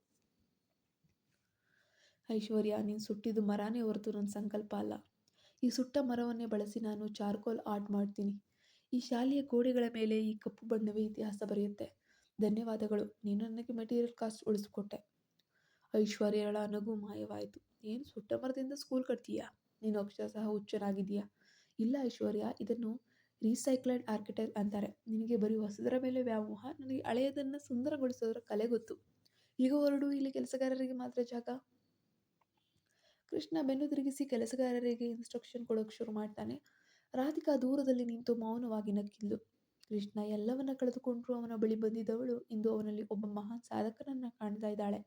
Speaker 1: ಐಶ್ವರ್ಯ, ನೀನು ಸುಟ್ಟಿದ್ದು ಮರನೇ ಹೊರತು ನನ್ನ ಸಂಕಲ್ಪ ಅಲ್ಲ. ಈ ಸುಟ್ಟ ಮರವನ್ನೇ ಬಳಸಿ ನಾನು ಚಾರ್ಕೋಲ್ ಆರ್ಟ್ ಮಾಡ್ತೀನಿ. ಈ ಶಾಲೆಯ ಗೋಡೆಗಳ ಮೇಲೆ ಈ ಕಪ್ಪು ಬಣ್ಣವೇ ಇತಿಹಾಸ ಬರೆಯುತ್ತೆ. ಧನ್ಯವಾದಗಳು. ನೀನು ನನಗೆ ಮೆಟೀರಿಯಲ್ ಕಾಸ್ಟ್ ಉಳಿಸ್ಕೊಟ್ಟೆ. ಐಶ್ವರ್ಯಗಳ ನಗು ಮಾಯವಾಯಿತು. ಏನು ಸುಟ್ಟ ಮರದಿಂದ ಸ್ಕೂಲ್ ಕಟ್ತೀಯಾ? ನೀನು ಅಕ್ಷರ ಸಹ ಹುಚ್ಚನಾಗಿದೆಯಾ ಇಲ್ಲ ಐಶ್ವರ್ಯ, ಇದನ್ನು ರೀಸೈಕ್ಲೆಡ್ ಆರ್ಕಿಟೆಕ್ಟ್ ಅಂತಾರೆ. ನಿನಗೆ ಬರೀ ಹೊಸದರ ಮೇಲೆ ವ್ಯಾಮೋಹ, ನನಗೆ ಹಳೆಯದನ್ನು ಸುಂದರಗೊಳಿಸೋದರ ಕಲೆ ಗೊತ್ತು. ಈಗ ಹೊರಡು, ಇಲ್ಲಿ ಕೆಲಸಗಾರರಿಗೆ ಮಾತ್ರ ಜಾಗ. ಕೃಷ್ಣ ಬೆನ್ನು ತಿರುಗಿಸಿ ಕೆಲಸಗಾರರಿಗೆ ಇನ್ಸ್ಟ್ರಕ್ಷನ್ ಕೊಡೋಕೆ ಶುರು ಮಾಡ್ತಾನೆ. ರಾಧಿಕಾ ದೂರದಲ್ಲಿ ನಿಂತು ಮೌನವಾಗಿ ನಕ್ಕಿದ್ಲು. ಕೃಷ್ಣ ಎಲ್ಲವನ್ನ ಕಳೆದುಕೊಂಡರೂ, ಅವನ ಬಳಿ ಬಂದಿದ್ದವಳು ಇಂದು ಅವನಲ್ಲಿ ಒಬ್ಬ ಮಹಾನ್ ಸಾಧಕನನ್ನ ಕಾಣ್ತಾ ಇದ್ದಾಳೆ.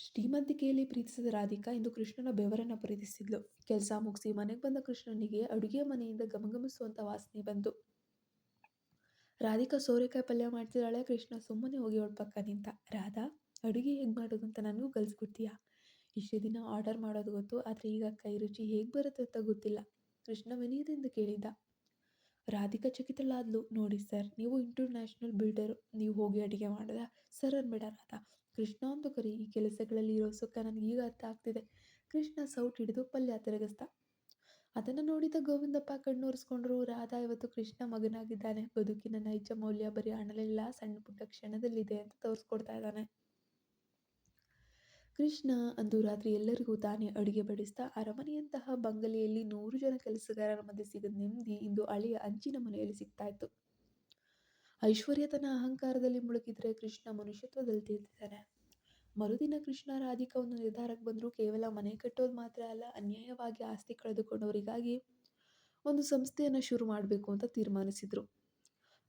Speaker 1: ಶ್ರೀಮಂತಿಕೆಯಲ್ಲಿ ಪ್ರೀತಿಸಿದ ರಾಧಿಕಾ ಇಂದು ಕೃಷ್ಣನ ಬೆವರನ್ನ ಪ್ರೀತಿಸಿದ್ಲು ಕೆಲಸ ಮುಗಿಸಿ ಮನೆಗೆ ಬಂದ ಕೃಷ್ಣನಿಗೆ ಅಡುಗೆ ಮನೆಯಿಂದ ಗಮಗಮಿಸುವಂತ ವಾಸನೆ ಬಂತು. ರಾಧಿಕಾ ಸೋರೆಕಾಯಿ ಪಲ್ಯ ಮಾಡ್ತಿದ್ದಾಳೆ, ಕೃಷ್ಣ ಸುಮ್ಮನೆ ಹೋಗಿ ಅವಳ ಪಕ್ಕ ನಿಂತ. ರಾಧಾ? ಅಡುಗೆ ಹೇಗೆ ಮಾಡೋದು ಅಂತ ನನಗೂ ಕಲಿಸ್ಕೊಡ್ತೀಯಾ? ಇಷ್ಟು ದಿನ ಆರ್ಡರ್ ಮಾಡೋದು ಗೊತ್ತು, ಆದರೆ ಈಗ ಕೈ ರುಚಿ ಹೇಗೆ ಬರುತ್ತೆ ಅಂತ ಗೊತ್ತಿಲ್ಲ. ಕೃಷ್ಣ ವಿನಯದಿಂದ ಕೇಳಿದ್ದ. ರಾಧಿಕಾ ಚಕಿತಳಾದ್ಲು, ನೋಡಿ ಸರ್, ನೀವು ಇಂಟರ್ನ್ಯಾಷನಲ್ ಬಿಲ್ಡರ್ ನೀವು ಹೋಗಿ ಅಡುಗೆ ಮಾಡದ? ಸರ್ ಅನ್ಬೇಡ ರಾಧಾ. ಕೃಷ್ಣ ಅಂತ ಕರಿ, ಈ ಕೆಲಸಗಳಲ್ಲಿ ಇರೋ ಸುಖ ನನಗೆ ಈಗ ಅರ್ಥ ಆಗ್ತಿದೆ. ಕೃಷ್ಣ ಸೌಟ್ ಹಿಡಿದು ಪಲ್ಯ ತಿರುಗಿಸ್ದ. ಅದನ್ನು ನೋಡಿದ ಗೋವಿಂದಪ್ಪ ಕಣ್ಣೂರಿಸ್ಕೊಂಡ್ರು, ರಾಧಾ, ಇವತ್ತು ಕೃಷ್ಣ ಮಗನಾಗಿದ್ದಾನೆ. ಬದುಕಿನ ನೈಜ ಮೌಲ್ಯ ಬರೀ ಹಣಲೆಲ್ಲ, ಸಣ್ಣ ಪುಟ್ಟ ಕ್ಷಣದಲ್ಲಿದೆ ಅಂತ ತೋರಿಸ್ಕೊಡ್ತಾ ಇದ್ದಾನೆ. ಕೃಷ್ಣ ಅಂದು ರಾತ್ರಿ ಎಲ್ಲರಿಗೂ ತಾನೇ ಅಡುಗೆ ಬಡಿಸ್ತಾ ಅರಮನೆಯಂತಹ ಬಂಗಲೆಯಲ್ಲಿ ನೂರು ಜನ ಕೆಲಸಗಾರರ ಮಧ್ಯೆ ಸಿಗದ ನೆಮ್ಮದಿ ಇಂದು ಅಳಿಯ ಅಂಚಿನ ಮನೆಯಲ್ಲಿ ಸಿಗ್ತಾ ಇತ್ತು ಐಶ್ವರ್ಯ ತನ್ನ ಅಹಂಕಾರದಲ್ಲಿ ಮುಳುಗಿದ್ರೆ ಕೃಷ್ಣ ಮನುಷ್ಯತ್ವದಲ್ಲಿ ತೀರ್ತಿದ್ದಾನೆ. ಮರುದಿನ ಕೃಷ್ಣ ರಾಧಿಕಾ ಒಂದು ನಿರ್ಧಾರಕ್ಕೆ ಬಂದರೂ ಕೇವಲ ಮನೆ ಕಟ್ಟೋದು ಮಾತ್ರ ಅಲ್ಲ, ಅನ್ಯಾಯವಾಗಿ ಆಸ್ತಿ ಕಳೆದುಕೊಂಡವರಿಗಾಗಿ ಒಂದು ಸಂಸ್ಥೆಯನ್ನು ಶುರು ಮಾಡಬೇಕು ಅಂತ ತೀರ್ಮಾನಿಸಿದ್ರು.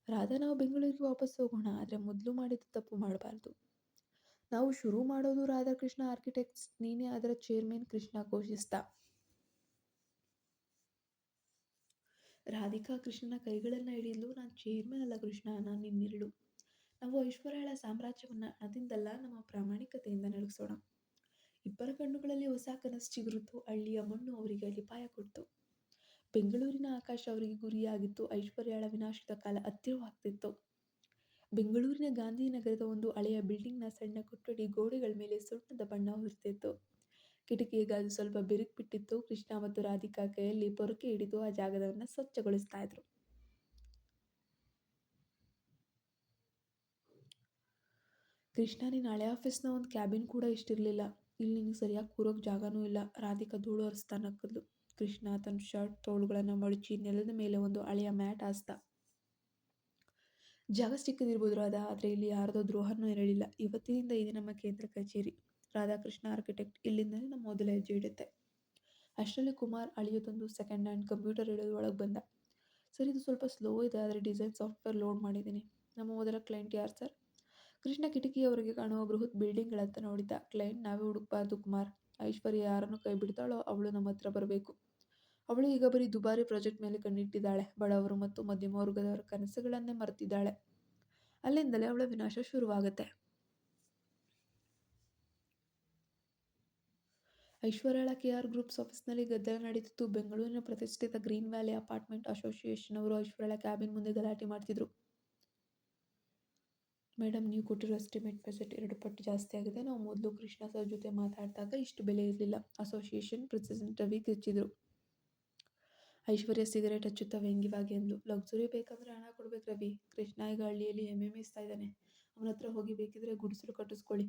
Speaker 1: ರಾಧಾ ನಾವು ಬೆಂಗಳೂರಿಗೆ ವಾಪಸ್ ಹೋಗೋಣ, ಆದರೆ ಮೊದಲು ಮಾಡಿದ ತಪ್ಪು ಮಾಡಬಾರ್ದು. ನಾವು ಶುರು ಮಾಡೋದು ರಾಧಾಕೃಷ್ಣ ಆರ್ಕಿಟೆಕ್ಟ್ಸ್ ನೀನೇ ಅದರ ಚೇರ್ಮನ್ ಕೃಷ್ಣ ಘೋಷಿಸ್ತಾ. ರಾಧಿಕಾ ಕೃಷ್ಣನ ಕೈಗಳನ್ನ ಹಿಡಿಯಲು ನಾನು ಚೇರ್ಮನ್ ಅಲ್ಲ ಕೃಷ್ಣ, ನಾನು ನಿನ್ನಿರಳು ನಾವು ಐಶ್ವರ್ಯಳ ಸಾಮ್ರಾಜ್ಯವನ್ನು ಅದಿಂದಲ್ಲ ನಮ್ಮ ಪ್ರಾಮಾಣಿಕತೆಯಿಂದ ನಡೆಸೋಣ. ಇಬ್ಬರ ಕಣ್ಣುಗಳಲ್ಲಿ ಹೊಸ ಕನಸು ಚಿಗುರಿತು ಹಳ್ಳಿಯ ಮಣ್ಣು ಅವರಿಗೆ ಅಡಿಪಾಯ ಕೊಡ್ತು. ಬೆಂಗಳೂರಿನ ಆಕಾಶ ಅವರಿಗೆ ಗುರಿಯಾಗಿತ್ತು, ಐಶ್ವರ್ಯಳ ವಿನಾಶದ ಕಾಲ ಹತ್ತಿರವಾಗ್ತಿತ್ತು. ಬೆಂಗಳೂರಿನ ಗಾಂಧಿನಗರದ ಒಂದು ಹಳೆಯ ಬಿಲ್ಡಿಂಗ್ನ ಸಣ್ಣ ಕೊಠಡಿ ಗೋಡೆಗಳ ಮೇಲೆ ಸುಣ್ಣದ ಬಣ್ಣ ಹೊರತಿತ್ತು. ಕಿಟಕಿಯ ಸ್ವಲ್ಪ ಬಿರುಕು ಬಿಟ್ಟಿತ್ತು ಕೃಷ್ಣ ಮತ್ತು ರಾಧಿಕಾ ಕೈಯಲ್ಲಿ ಪೊರಕೆ ಹಿಡಿದು ಆ ಜಾಗವನ್ನು ಸ್ವಚ್ಛಗೊಳಿಸ್ತಾ ಇದ್ರು. ಕೃಷ್ಣ ನಿನ್ನ ಹಳೆ ಆಫೀಸ್ನ ಒಂದು ಕ್ಯಾಬಿನ್ ಕೂಡ ಇಷ್ಟಿರಲಿಲ್ಲ. ಇಲ್ಲಿ ನಿಂಗೆ ಸರಿಯಾಗಿ ಕೂರೋಕೆ ಜಾಗನೂ ಇಲ್ಲ. ರಾಧಿಕಾ ಧೂಳು ಹರಿಸ್ತಾ ನಕ್ಕದ್ಲು ಕೃಷ್ಣ ತನ್ನ ಶರ್ಟ್, ತೋಳುಗಳನ್ನು ಮಡಚಿ ನೆಲದ ಮೇಲೆ ಒಂದು ಹಳೆಯ ಮ್ಯಾಟ್ ಹಾಸ್ತ ಜಾಗ ಸಿಕ್ಕದಿರ್ಬೋದು ರಾಧಾ ಆದರೆ ಇಲ್ಲಿ ಯಾರದೋ ದ್ರೋಹನೂ ಇರಲಿಲ್ಲ ಇವತ್ತಿನಿಂದ ಇದು ನಮ್ಮ ಕೇಂದ್ರ ಕಚೇರಿ. ರಾಧಾಕೃಷ್ಣ ಆರ್ಕಿಟೆಕ್ಟ್ ಇಲ್ಲಿಂದಲೇ ನಮ್ಮ ಮೊದಲ ಹೆಜ್ಜೆ ಇಡುತ್ತೆ. ಅಷ್ಟರಲ್ಲಿ ಕುಮಾರ್ ಅಳಿಯೋದೊಂದು ಸೆಕೆಂಡ್ ಹ್ಯಾಂಡ್ ಕಂಪ್ಯೂಟರ್ ಇಡೋದು ಒಳಗೆ ಬಂದ. ಸರ್, ಇದು ಸ್ವಲ್ಪ ಸ್ಲೋ ಇದೆ, ಆದರೆ ಡಿಸೈನ್ ಸಾಫ್ಟ್ವೇರ್ ಲೋಡ್ ಮಾಡಿದ್ದೀನಿ. ನಮ್ಮ ಮೊದಲ ಕ್ಲೈಂಟ್ ಯಾರು ಸರ್? ಕೃಷ್ಣ ಕಿಟಕಿಯವರೆಗೆ ಕಾಣುವ ಬೃಹತ್ ಬಿಲ್ಡಿಂಗ್ಗಳತ್ತ ನೋಡಿದ್ದ ಕ್ಲೈಂಟ್ ನಾವೇ ಹುಡುಕ್ಬಾರ್ದು ಕುಮಾರ್. ಐಶ್ವರ್ಯ ಯಾರನ್ನು ಕೈ ಬಿಡ್ತಾಳೋ ಅವಳು ನಮ್ಮ ಹತ್ರ ಬರಬೇಕು. ಅವಳು ಈಗ ಬರೀ ದುಬಾರಿ ಪ್ರಾಜೆಕ್ಟ್ ಮೇಲೆ ಕಣ್ಣಿಟ್ಟಿದ್ದಾಳೆ. ಬಡವರು ಮತ್ತು ಮಧ್ಯಮ ವರ್ಗದವರ ಕನಸುಗಳನ್ನೇ ಮರೆತಿದ್ದಾಳೆ. ಅಲ್ಲಿಂದಲೇ ಅವಳ ವಿನಾಶ ಶುರುವಾಗುತ್ತೆ. ಐಶ್ವರ್ಯಳ ಕೆ ಆರ್ ಗ್ರೂಪ್ಸ್ ಆಫೀಸ್ನಲ್ಲಿ ಗದ್ದಲ ನಡೀತಿತ್ತು. ಬೆಂಗಳೂರಿನ ಪ್ರತಿಷ್ಠಿತ ಗ್ರೀನ್ ವ್ಯಾಲಿ ಅಪಾರ್ಟ್ಮೆಂಟ್ ಅಸೋಸಿಯೇಷನ್ ಅವರು ಐಶ್ವರ್ಯಳ ಕ್ಯಾಬಿನ್ ಮುಂದೆ ಗಲಾಟೆ ಮಾಡ್ತಿದ್ರು. ಮೇಡಮ್ ನೀವು ಕೊಟ್ಟಿರೋ ಎಸ್ಟಿಮೇಟ್ ಬಜೆಟ್ ಎರಡು ಪಟ್ಟು ಜಾಸ್ತಿ ಆಗಿದೆ. ನಾವು ಮೊದಲು ಕೃಷ್ಣ ಸರ್ ಜೊತೆ ಮಾತಾಡಿದಾಗ ಇಷ್ಟು ಬೆಲೆ ಇರಲಿಲ್ಲ. ಅಸೋಸಿಯೇಷನ್ ಪ್ರೆಸಿಡೆಂಟ್ ರವಿ ಕಿಚ್ಚಿದ್ರು ಐಶ್ವರ್ಯ ಸಿಗರೇಟ್ ಹಚ್ಚುತ್ತಾ ವ್ಯಂಗ್ಯವಾಗಿ ಎಂದು. ಲಕ್ಸುರಿ ಬೇಕಂದ್ರೆ ಹಣ ಕೊಡ್ಬೇಕು ರವಿ. ಕೃಷ್ಣ ಈಗ ಹಳ್ಳಿಯಲ್ಲಿ ಎಮ್ಮೆ ಮೇಯಿಸ್ತಾ ಇದ್ದಾನೆ. ಅವನ ಹತ್ರ ಹೋಗಿ ಬೇಕಿದ್ರೆ ಗುಡಿಸಲು ಕಟ್ಟಿಸ್ಕೊಳ್ಳಿ.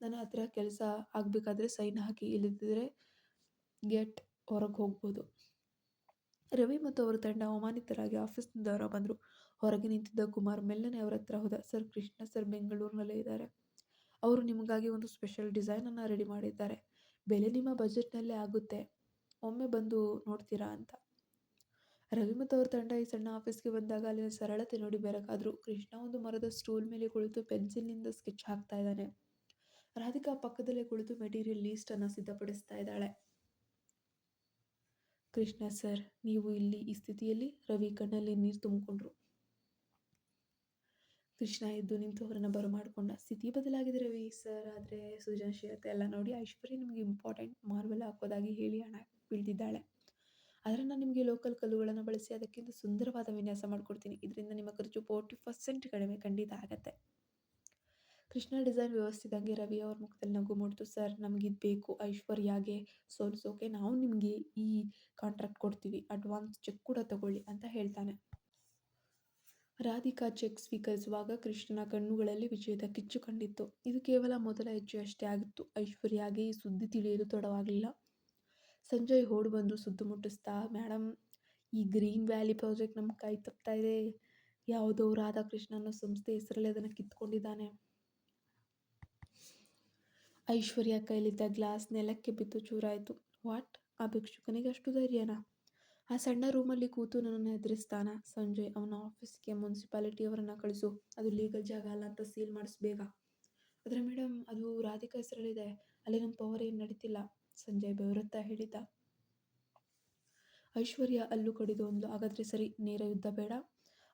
Speaker 1: ನನ್ನ ಹತ್ರ ಕೆಲಸ ಆಗಬೇಕಾದ್ರೆ ಸೈನ್ ಹಾಕಿ ಇಲ್ಲದಿದ್ದರೆ ಗೆಟ್ ಹೊರಗೆ ಹೋಗ್ಬೋದು. ರವಿ ಮತ್ತು ಅವರ ತಂಡ ಅವಮಾನಿತರಾಗಿ ಆಫೀಸ್ನಿಂದ ಹೊರ ಬಂದರು. ಹೊರಗೆ ನಿಂತಿದ್ದ ಕುಮಾರ್ ಮೆಲ್ಲನೆ ಅವರ ಹತ್ರ ಹೋದ, ಸರ್, ಕೃಷ್ಣ ಸರ್ ಬೆಂಗಳೂರಿನಲ್ಲೇ ಇದ್ದಾರೆ. ಅವರು ನಿಮಗಾಗಿ ಒಂದು ಸ್ಪೆಷಲ್ ಡಿಸೈನನ್ನು ರೆಡಿ ಮಾಡಿದ್ದಾರೆ. ಬೆಲೆ ನಿಮ್ಮ ಬಜೆಟ್ನಲ್ಲೇ ಆಗುತ್ತೆ. ಒಮ್ಮೆ ಬಂದು ನೋಡ್ತೀರಾ ಅಂತ. ರವಿ ಮತ್ತು ಅವ್ರ ತಂಡ ಈ ಸಣ್ಣ ಆಫೀಸ್ಗೆ ಬಂದಾಗ ಅಲ್ಲಿನ ಸರಳತೆ ನೋಡಿ ಬೆರಗಾದ್ರು ಕೃಷ್ಣ ಒಂದು ಮರದ ಸ್ಟೂಲ್ ಮೇಲೆ ಕುಳಿತು ಪೆನ್ಸಿಲ್ನಿಂದ ಸ್ಕೆಚ್ ಹಾಕ್ತಾ ಇದ್ದಾನೆ. ರಾಧಿಕಾ ಪಕ್ಕದಲ್ಲೇ ಕುಳಿತು ಮೆಟೀರಿಯಲ್ ಲೀಸ್ಟ್ ಅನ್ನು ಸಿದ್ಧಪಡಿಸ್ತಾ ಇದ್ದಾಳೆ. ಕೃಷ್ಣ, ಸರ್, ನೀವು ಇಲ್ಲಿ ಈ ಸ್ಥಿತಿಯಲ್ಲಿ? ರವಿ ಕಣ್ಣಲ್ಲಿ ನೀರು ತುಂಬಿಕೊಂಡ್ರು. ಕೃಷ್ಣ ಎದ್ದು ನಿಂತು ಅವರನ್ನು ಬರಮಾಡಿಕೊಂಡ. ಸ್ಥಿತಿ ಬದಲಾಗಿದೆ ರವಿ, ಸರ್, ಆದರೆ ಸೃಜನಶೀಲತೆ ಎಲ್ಲ ನೋಡಿ ಐಶ್ವರ್ಯ ನಿಮಗೆ ಇಂಪಾರ್ಟೆಂಟ್ ಮಾರ್ವೆಲ್ ಹಾಕೋದಾಗಿ ಹೇಳಿ ಹಣ ಬೀಳ್ತಿದ್ದಾಳೆ. ಆದರೆ ನಾನು ನಿಮಗೆ ಲೋಕಲ್ ಕಲ್ಲುಗಳನ್ನು ಬಳಸಿ ಅದಕ್ಕಿಂತ ಸುಂದರವಾದ ವಿನ್ಯಾಸ ಮಾಡಿಕೊಡ್ತೀನಿ. ಇದರಿಂದ ನಿಮ್ಮ ಖರ್ಚು ಫೋರ್ಟಿ ಪರ್ಸೆಂಟ್ ಕಡಿಮೆ ಖಂಡಿತ ಆಗತ್ತೆ. ಕೃಷ್ಣ ಡಿಸೈನ್ ವ್ಯವಸ್ಥಿತಂಗೆ ರವಿ ಅವ್ರ ಮುಖದಲ್ಲಿ ನಗು ಮೂಡ್ತು ಸರ್ ನಮಗಿದು ಬೇಕು. ಐಶ್ವರ್ಯಾಗೆ ಸೋಲಿಸೋಕೆ ನಾವು ನಿಮಗೆ ಈ ಕಾಂಟ್ರಾಕ್ಟ್ ಕೊಡ್ತೀವಿ. ಅಡ್ವಾನ್ಸ್ ಚೆಕ್ ಕೂಡ ತಗೊಳ್ಳಿ ಅಂತ ಹೇಳ್ತಾನೆ. ರಾಧಿಕಾ ಚೆಕ್ ಸ್ವೀಕರಿಸುವಾಗ ಕೃಷ್ಣನ ಕಣ್ಣುಗಳಲ್ಲಿ ವಿಜಯದ ಕಿಚ್ಚು ಕಂಡಿತ್ತು. ಇದು ಕೇವಲ ಮೊದಲ ಹೆಜ್ಜೆ ಅಷ್ಟೇ ಆಗಿತ್ತು. ಐಶ್ವರ್ಯಾಗೆ ಈ ಸುದ್ದಿ ತಿಳಿಯಲು ತಡವಾಗಲಿಲ್ಲ. ಸಂಜಯ್ ಓಡಿ ಬಂದು ಸುತ್ತು ಮುಟ್ಟಿಸ್ತಾ ಮೇಡಮ್ ಈ ಗ್ರೀನ್ ವ್ಯಾಲಿ ಪ್ರಾಜೆಕ್ಟ್ ನಮ್ಮ ಕೈ ತಪ್ತಾ ಇದೆ. ಯಾವುದೋ ರಾಧಾಕೃಷ್ಣ ಅನ್ನೋ ಸಂಸ್ಥೆ ಹೆಸರಲ್ಲಿ ಅದನ್ನು ಕಿತ್ಕೊಂಡಿದ್ದಾನೆ. ಐಶ್ವರ್ಯ ಕೈಲಿದ್ದ ಗ್ಲಾಸ್ ನೆಲಕ್ಕೆ ಬಿದ್ದು ಚೂರಾಯಿತು. ವಾಟ್? ಆ ಭಿಕ್ಷುಕನಿಗೆ ಅಷ್ಟು ಧೈರ್ಯನಾ? ಆ ಸಣ್ಣ ರೂಮಲ್ಲಿ ಕೂತು ನನ್ನನ್ನು ಎದುರಿಸ್ತಾನ ಸಂಜಯ್, ಅವನ ಆಫೀಸ್ಗೆ ಮುನ್ಸಿಪಾಲಿಟಿಯವರನ್ನು ಕಳಿಸು. ಅದು ಲೀಗಲ್ ಜಾಗ ಅಲ್ಲ ಅಂತ ಸೀಲ್ ಮಾಡಿಸ್ಬೇಗ ಆದರೆ ಮೇಡಮ್ ಅದು ರಾಧಿಕಾ ಹೆಸರಲ್ಲಿದೆ. ಅಲ್ಲಿ ನಮ್ಮ ಪವರ್ ಏನು ನಡೀತಿಲ್ಲ. ಸಂಜಯ್ ಬೆವರುತ್ತಾ ಹೇಳಿದ್ದ ಐಶ್ವರ್ಯ ಅಲ್ಲೂ ಕಡಿದು ಒಂದು, ಹಾಗಾದರೆ ಸರಿ, ನೇರ ಯುದ್ಧ ಬೇಡ.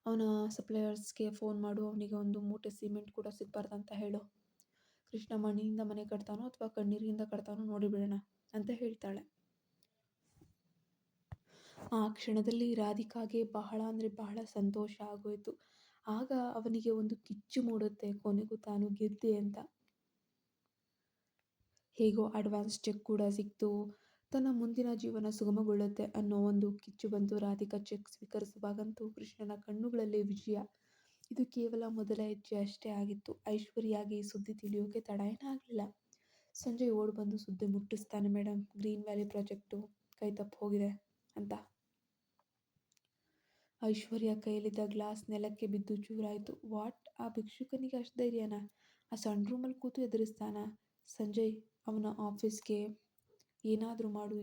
Speaker 1: ಅವನ ಸಪ್ಲೈಯರ್ಸ್ಗೆ ಫೋನ್ ಮಾಡು, ಅವನಿಗೆ ಒಂದು ಮೂಟೆ ಸಿಮೆಂಟ್ ಕೂಡ ಸಿಗಬಾರ್ದಂತ ಹೇಳು. ಕೃಷ್ಣ ಮಣ್ಣಿನಿಂದ ಮನೆ ಕಟ್ತಾನೋ ಅಥವಾ ಕಣ್ಣೀರಿನಿಂದ ಕಟ್ತಾನೋ ನೋಡಿಬಿಡೋಣ ಅಂತ ಹೇಳ್ತಾಳೆ. ಆ ಕ್ಷಣದಲ್ಲಿ ರಾಧಿಕಾಗೆ ಬಹಳ ಅಂದರೆ ಬಹಳ ಸಂತೋಷ ಆಗೋಯಿತು. ಆಗ ಅವನಿಗೆ ಒಂದು ಕಿಚ್ಚು ಮೂಡುತ್ತೆ, ಕೊನೆಗೂ ತಾನು ಗೆದ್ದೆ ಅಂತ. ಹೇಗೋ ಅಡ್ವಾನ್ಸ್ ಚೆಕ್ ಕೂಡ ಸಿಕ್ತು. ತನ್ನ ಮುಂದಿನ ಜೀವನ ಸುಗಮಗೊಳ್ಳುತ್ತೆ ಅನ್ನೋ ಒಂದು ಕಿಚ್ಚು ಬಂತು ರಾಧಿಕಾ ಚೆಕ್ ಸ್ವೀಕರಿಸುವಾಗಂತೂ ಕೃಷ್ಣನ ಕಣ್ಣುಗಳಲ್ಲಿ ವಿಜಯ. ಇದು ಕೇವಲ ಮೊದಲ ಹೆಜ್ಜೆ ಅಷ್ಟೇ ಆಗಿತ್ತು. ಐಶ್ವರ್ಯಾಗಿ ಸುದ್ದಿ ತಿಳಿಯೋಕೆ ತಡ ಏನಾಗಲಿಲ್ಲ ಸಂಜೆ ಓಡ್ ಬಂದು ಸುದ್ದಿ ಮುಟ್ಟಿಸ್ತಾನೆ ಮೇಡಮ್ ಗ್ರೀನ್ ವ್ಯಾಲಿ ಪ್ರಾಜೆಕ್ಟು ಕೈ ತಪ್ಪು ಹೋಗಿದೆ ಅಂತ. ಐಶ್ವರ್ಯ ಕೈಯಲ್ಲಿದ್ದ ಗ್ಲಾಸ್ ನೆಲಕ್ಕೆ ಬಿದ್ದು ಚೂರಾಯಿತು. ವಾಟ್? ಆ ಭಿಕ್ಷುಕನಿಗೆ ಅಷ್ಟು ಧೈರ್ಯನಾ? ಆ ಸಣ್ಣ ರೂಮಲ್ಲಿ ಕೂತು ಎದುರಿಸ್ತಾನ? ಸಂಜಯ್ ಅವನ ಆಫೀಸ್ಗೆ ಏನಾದರೂ ಮಾಡು,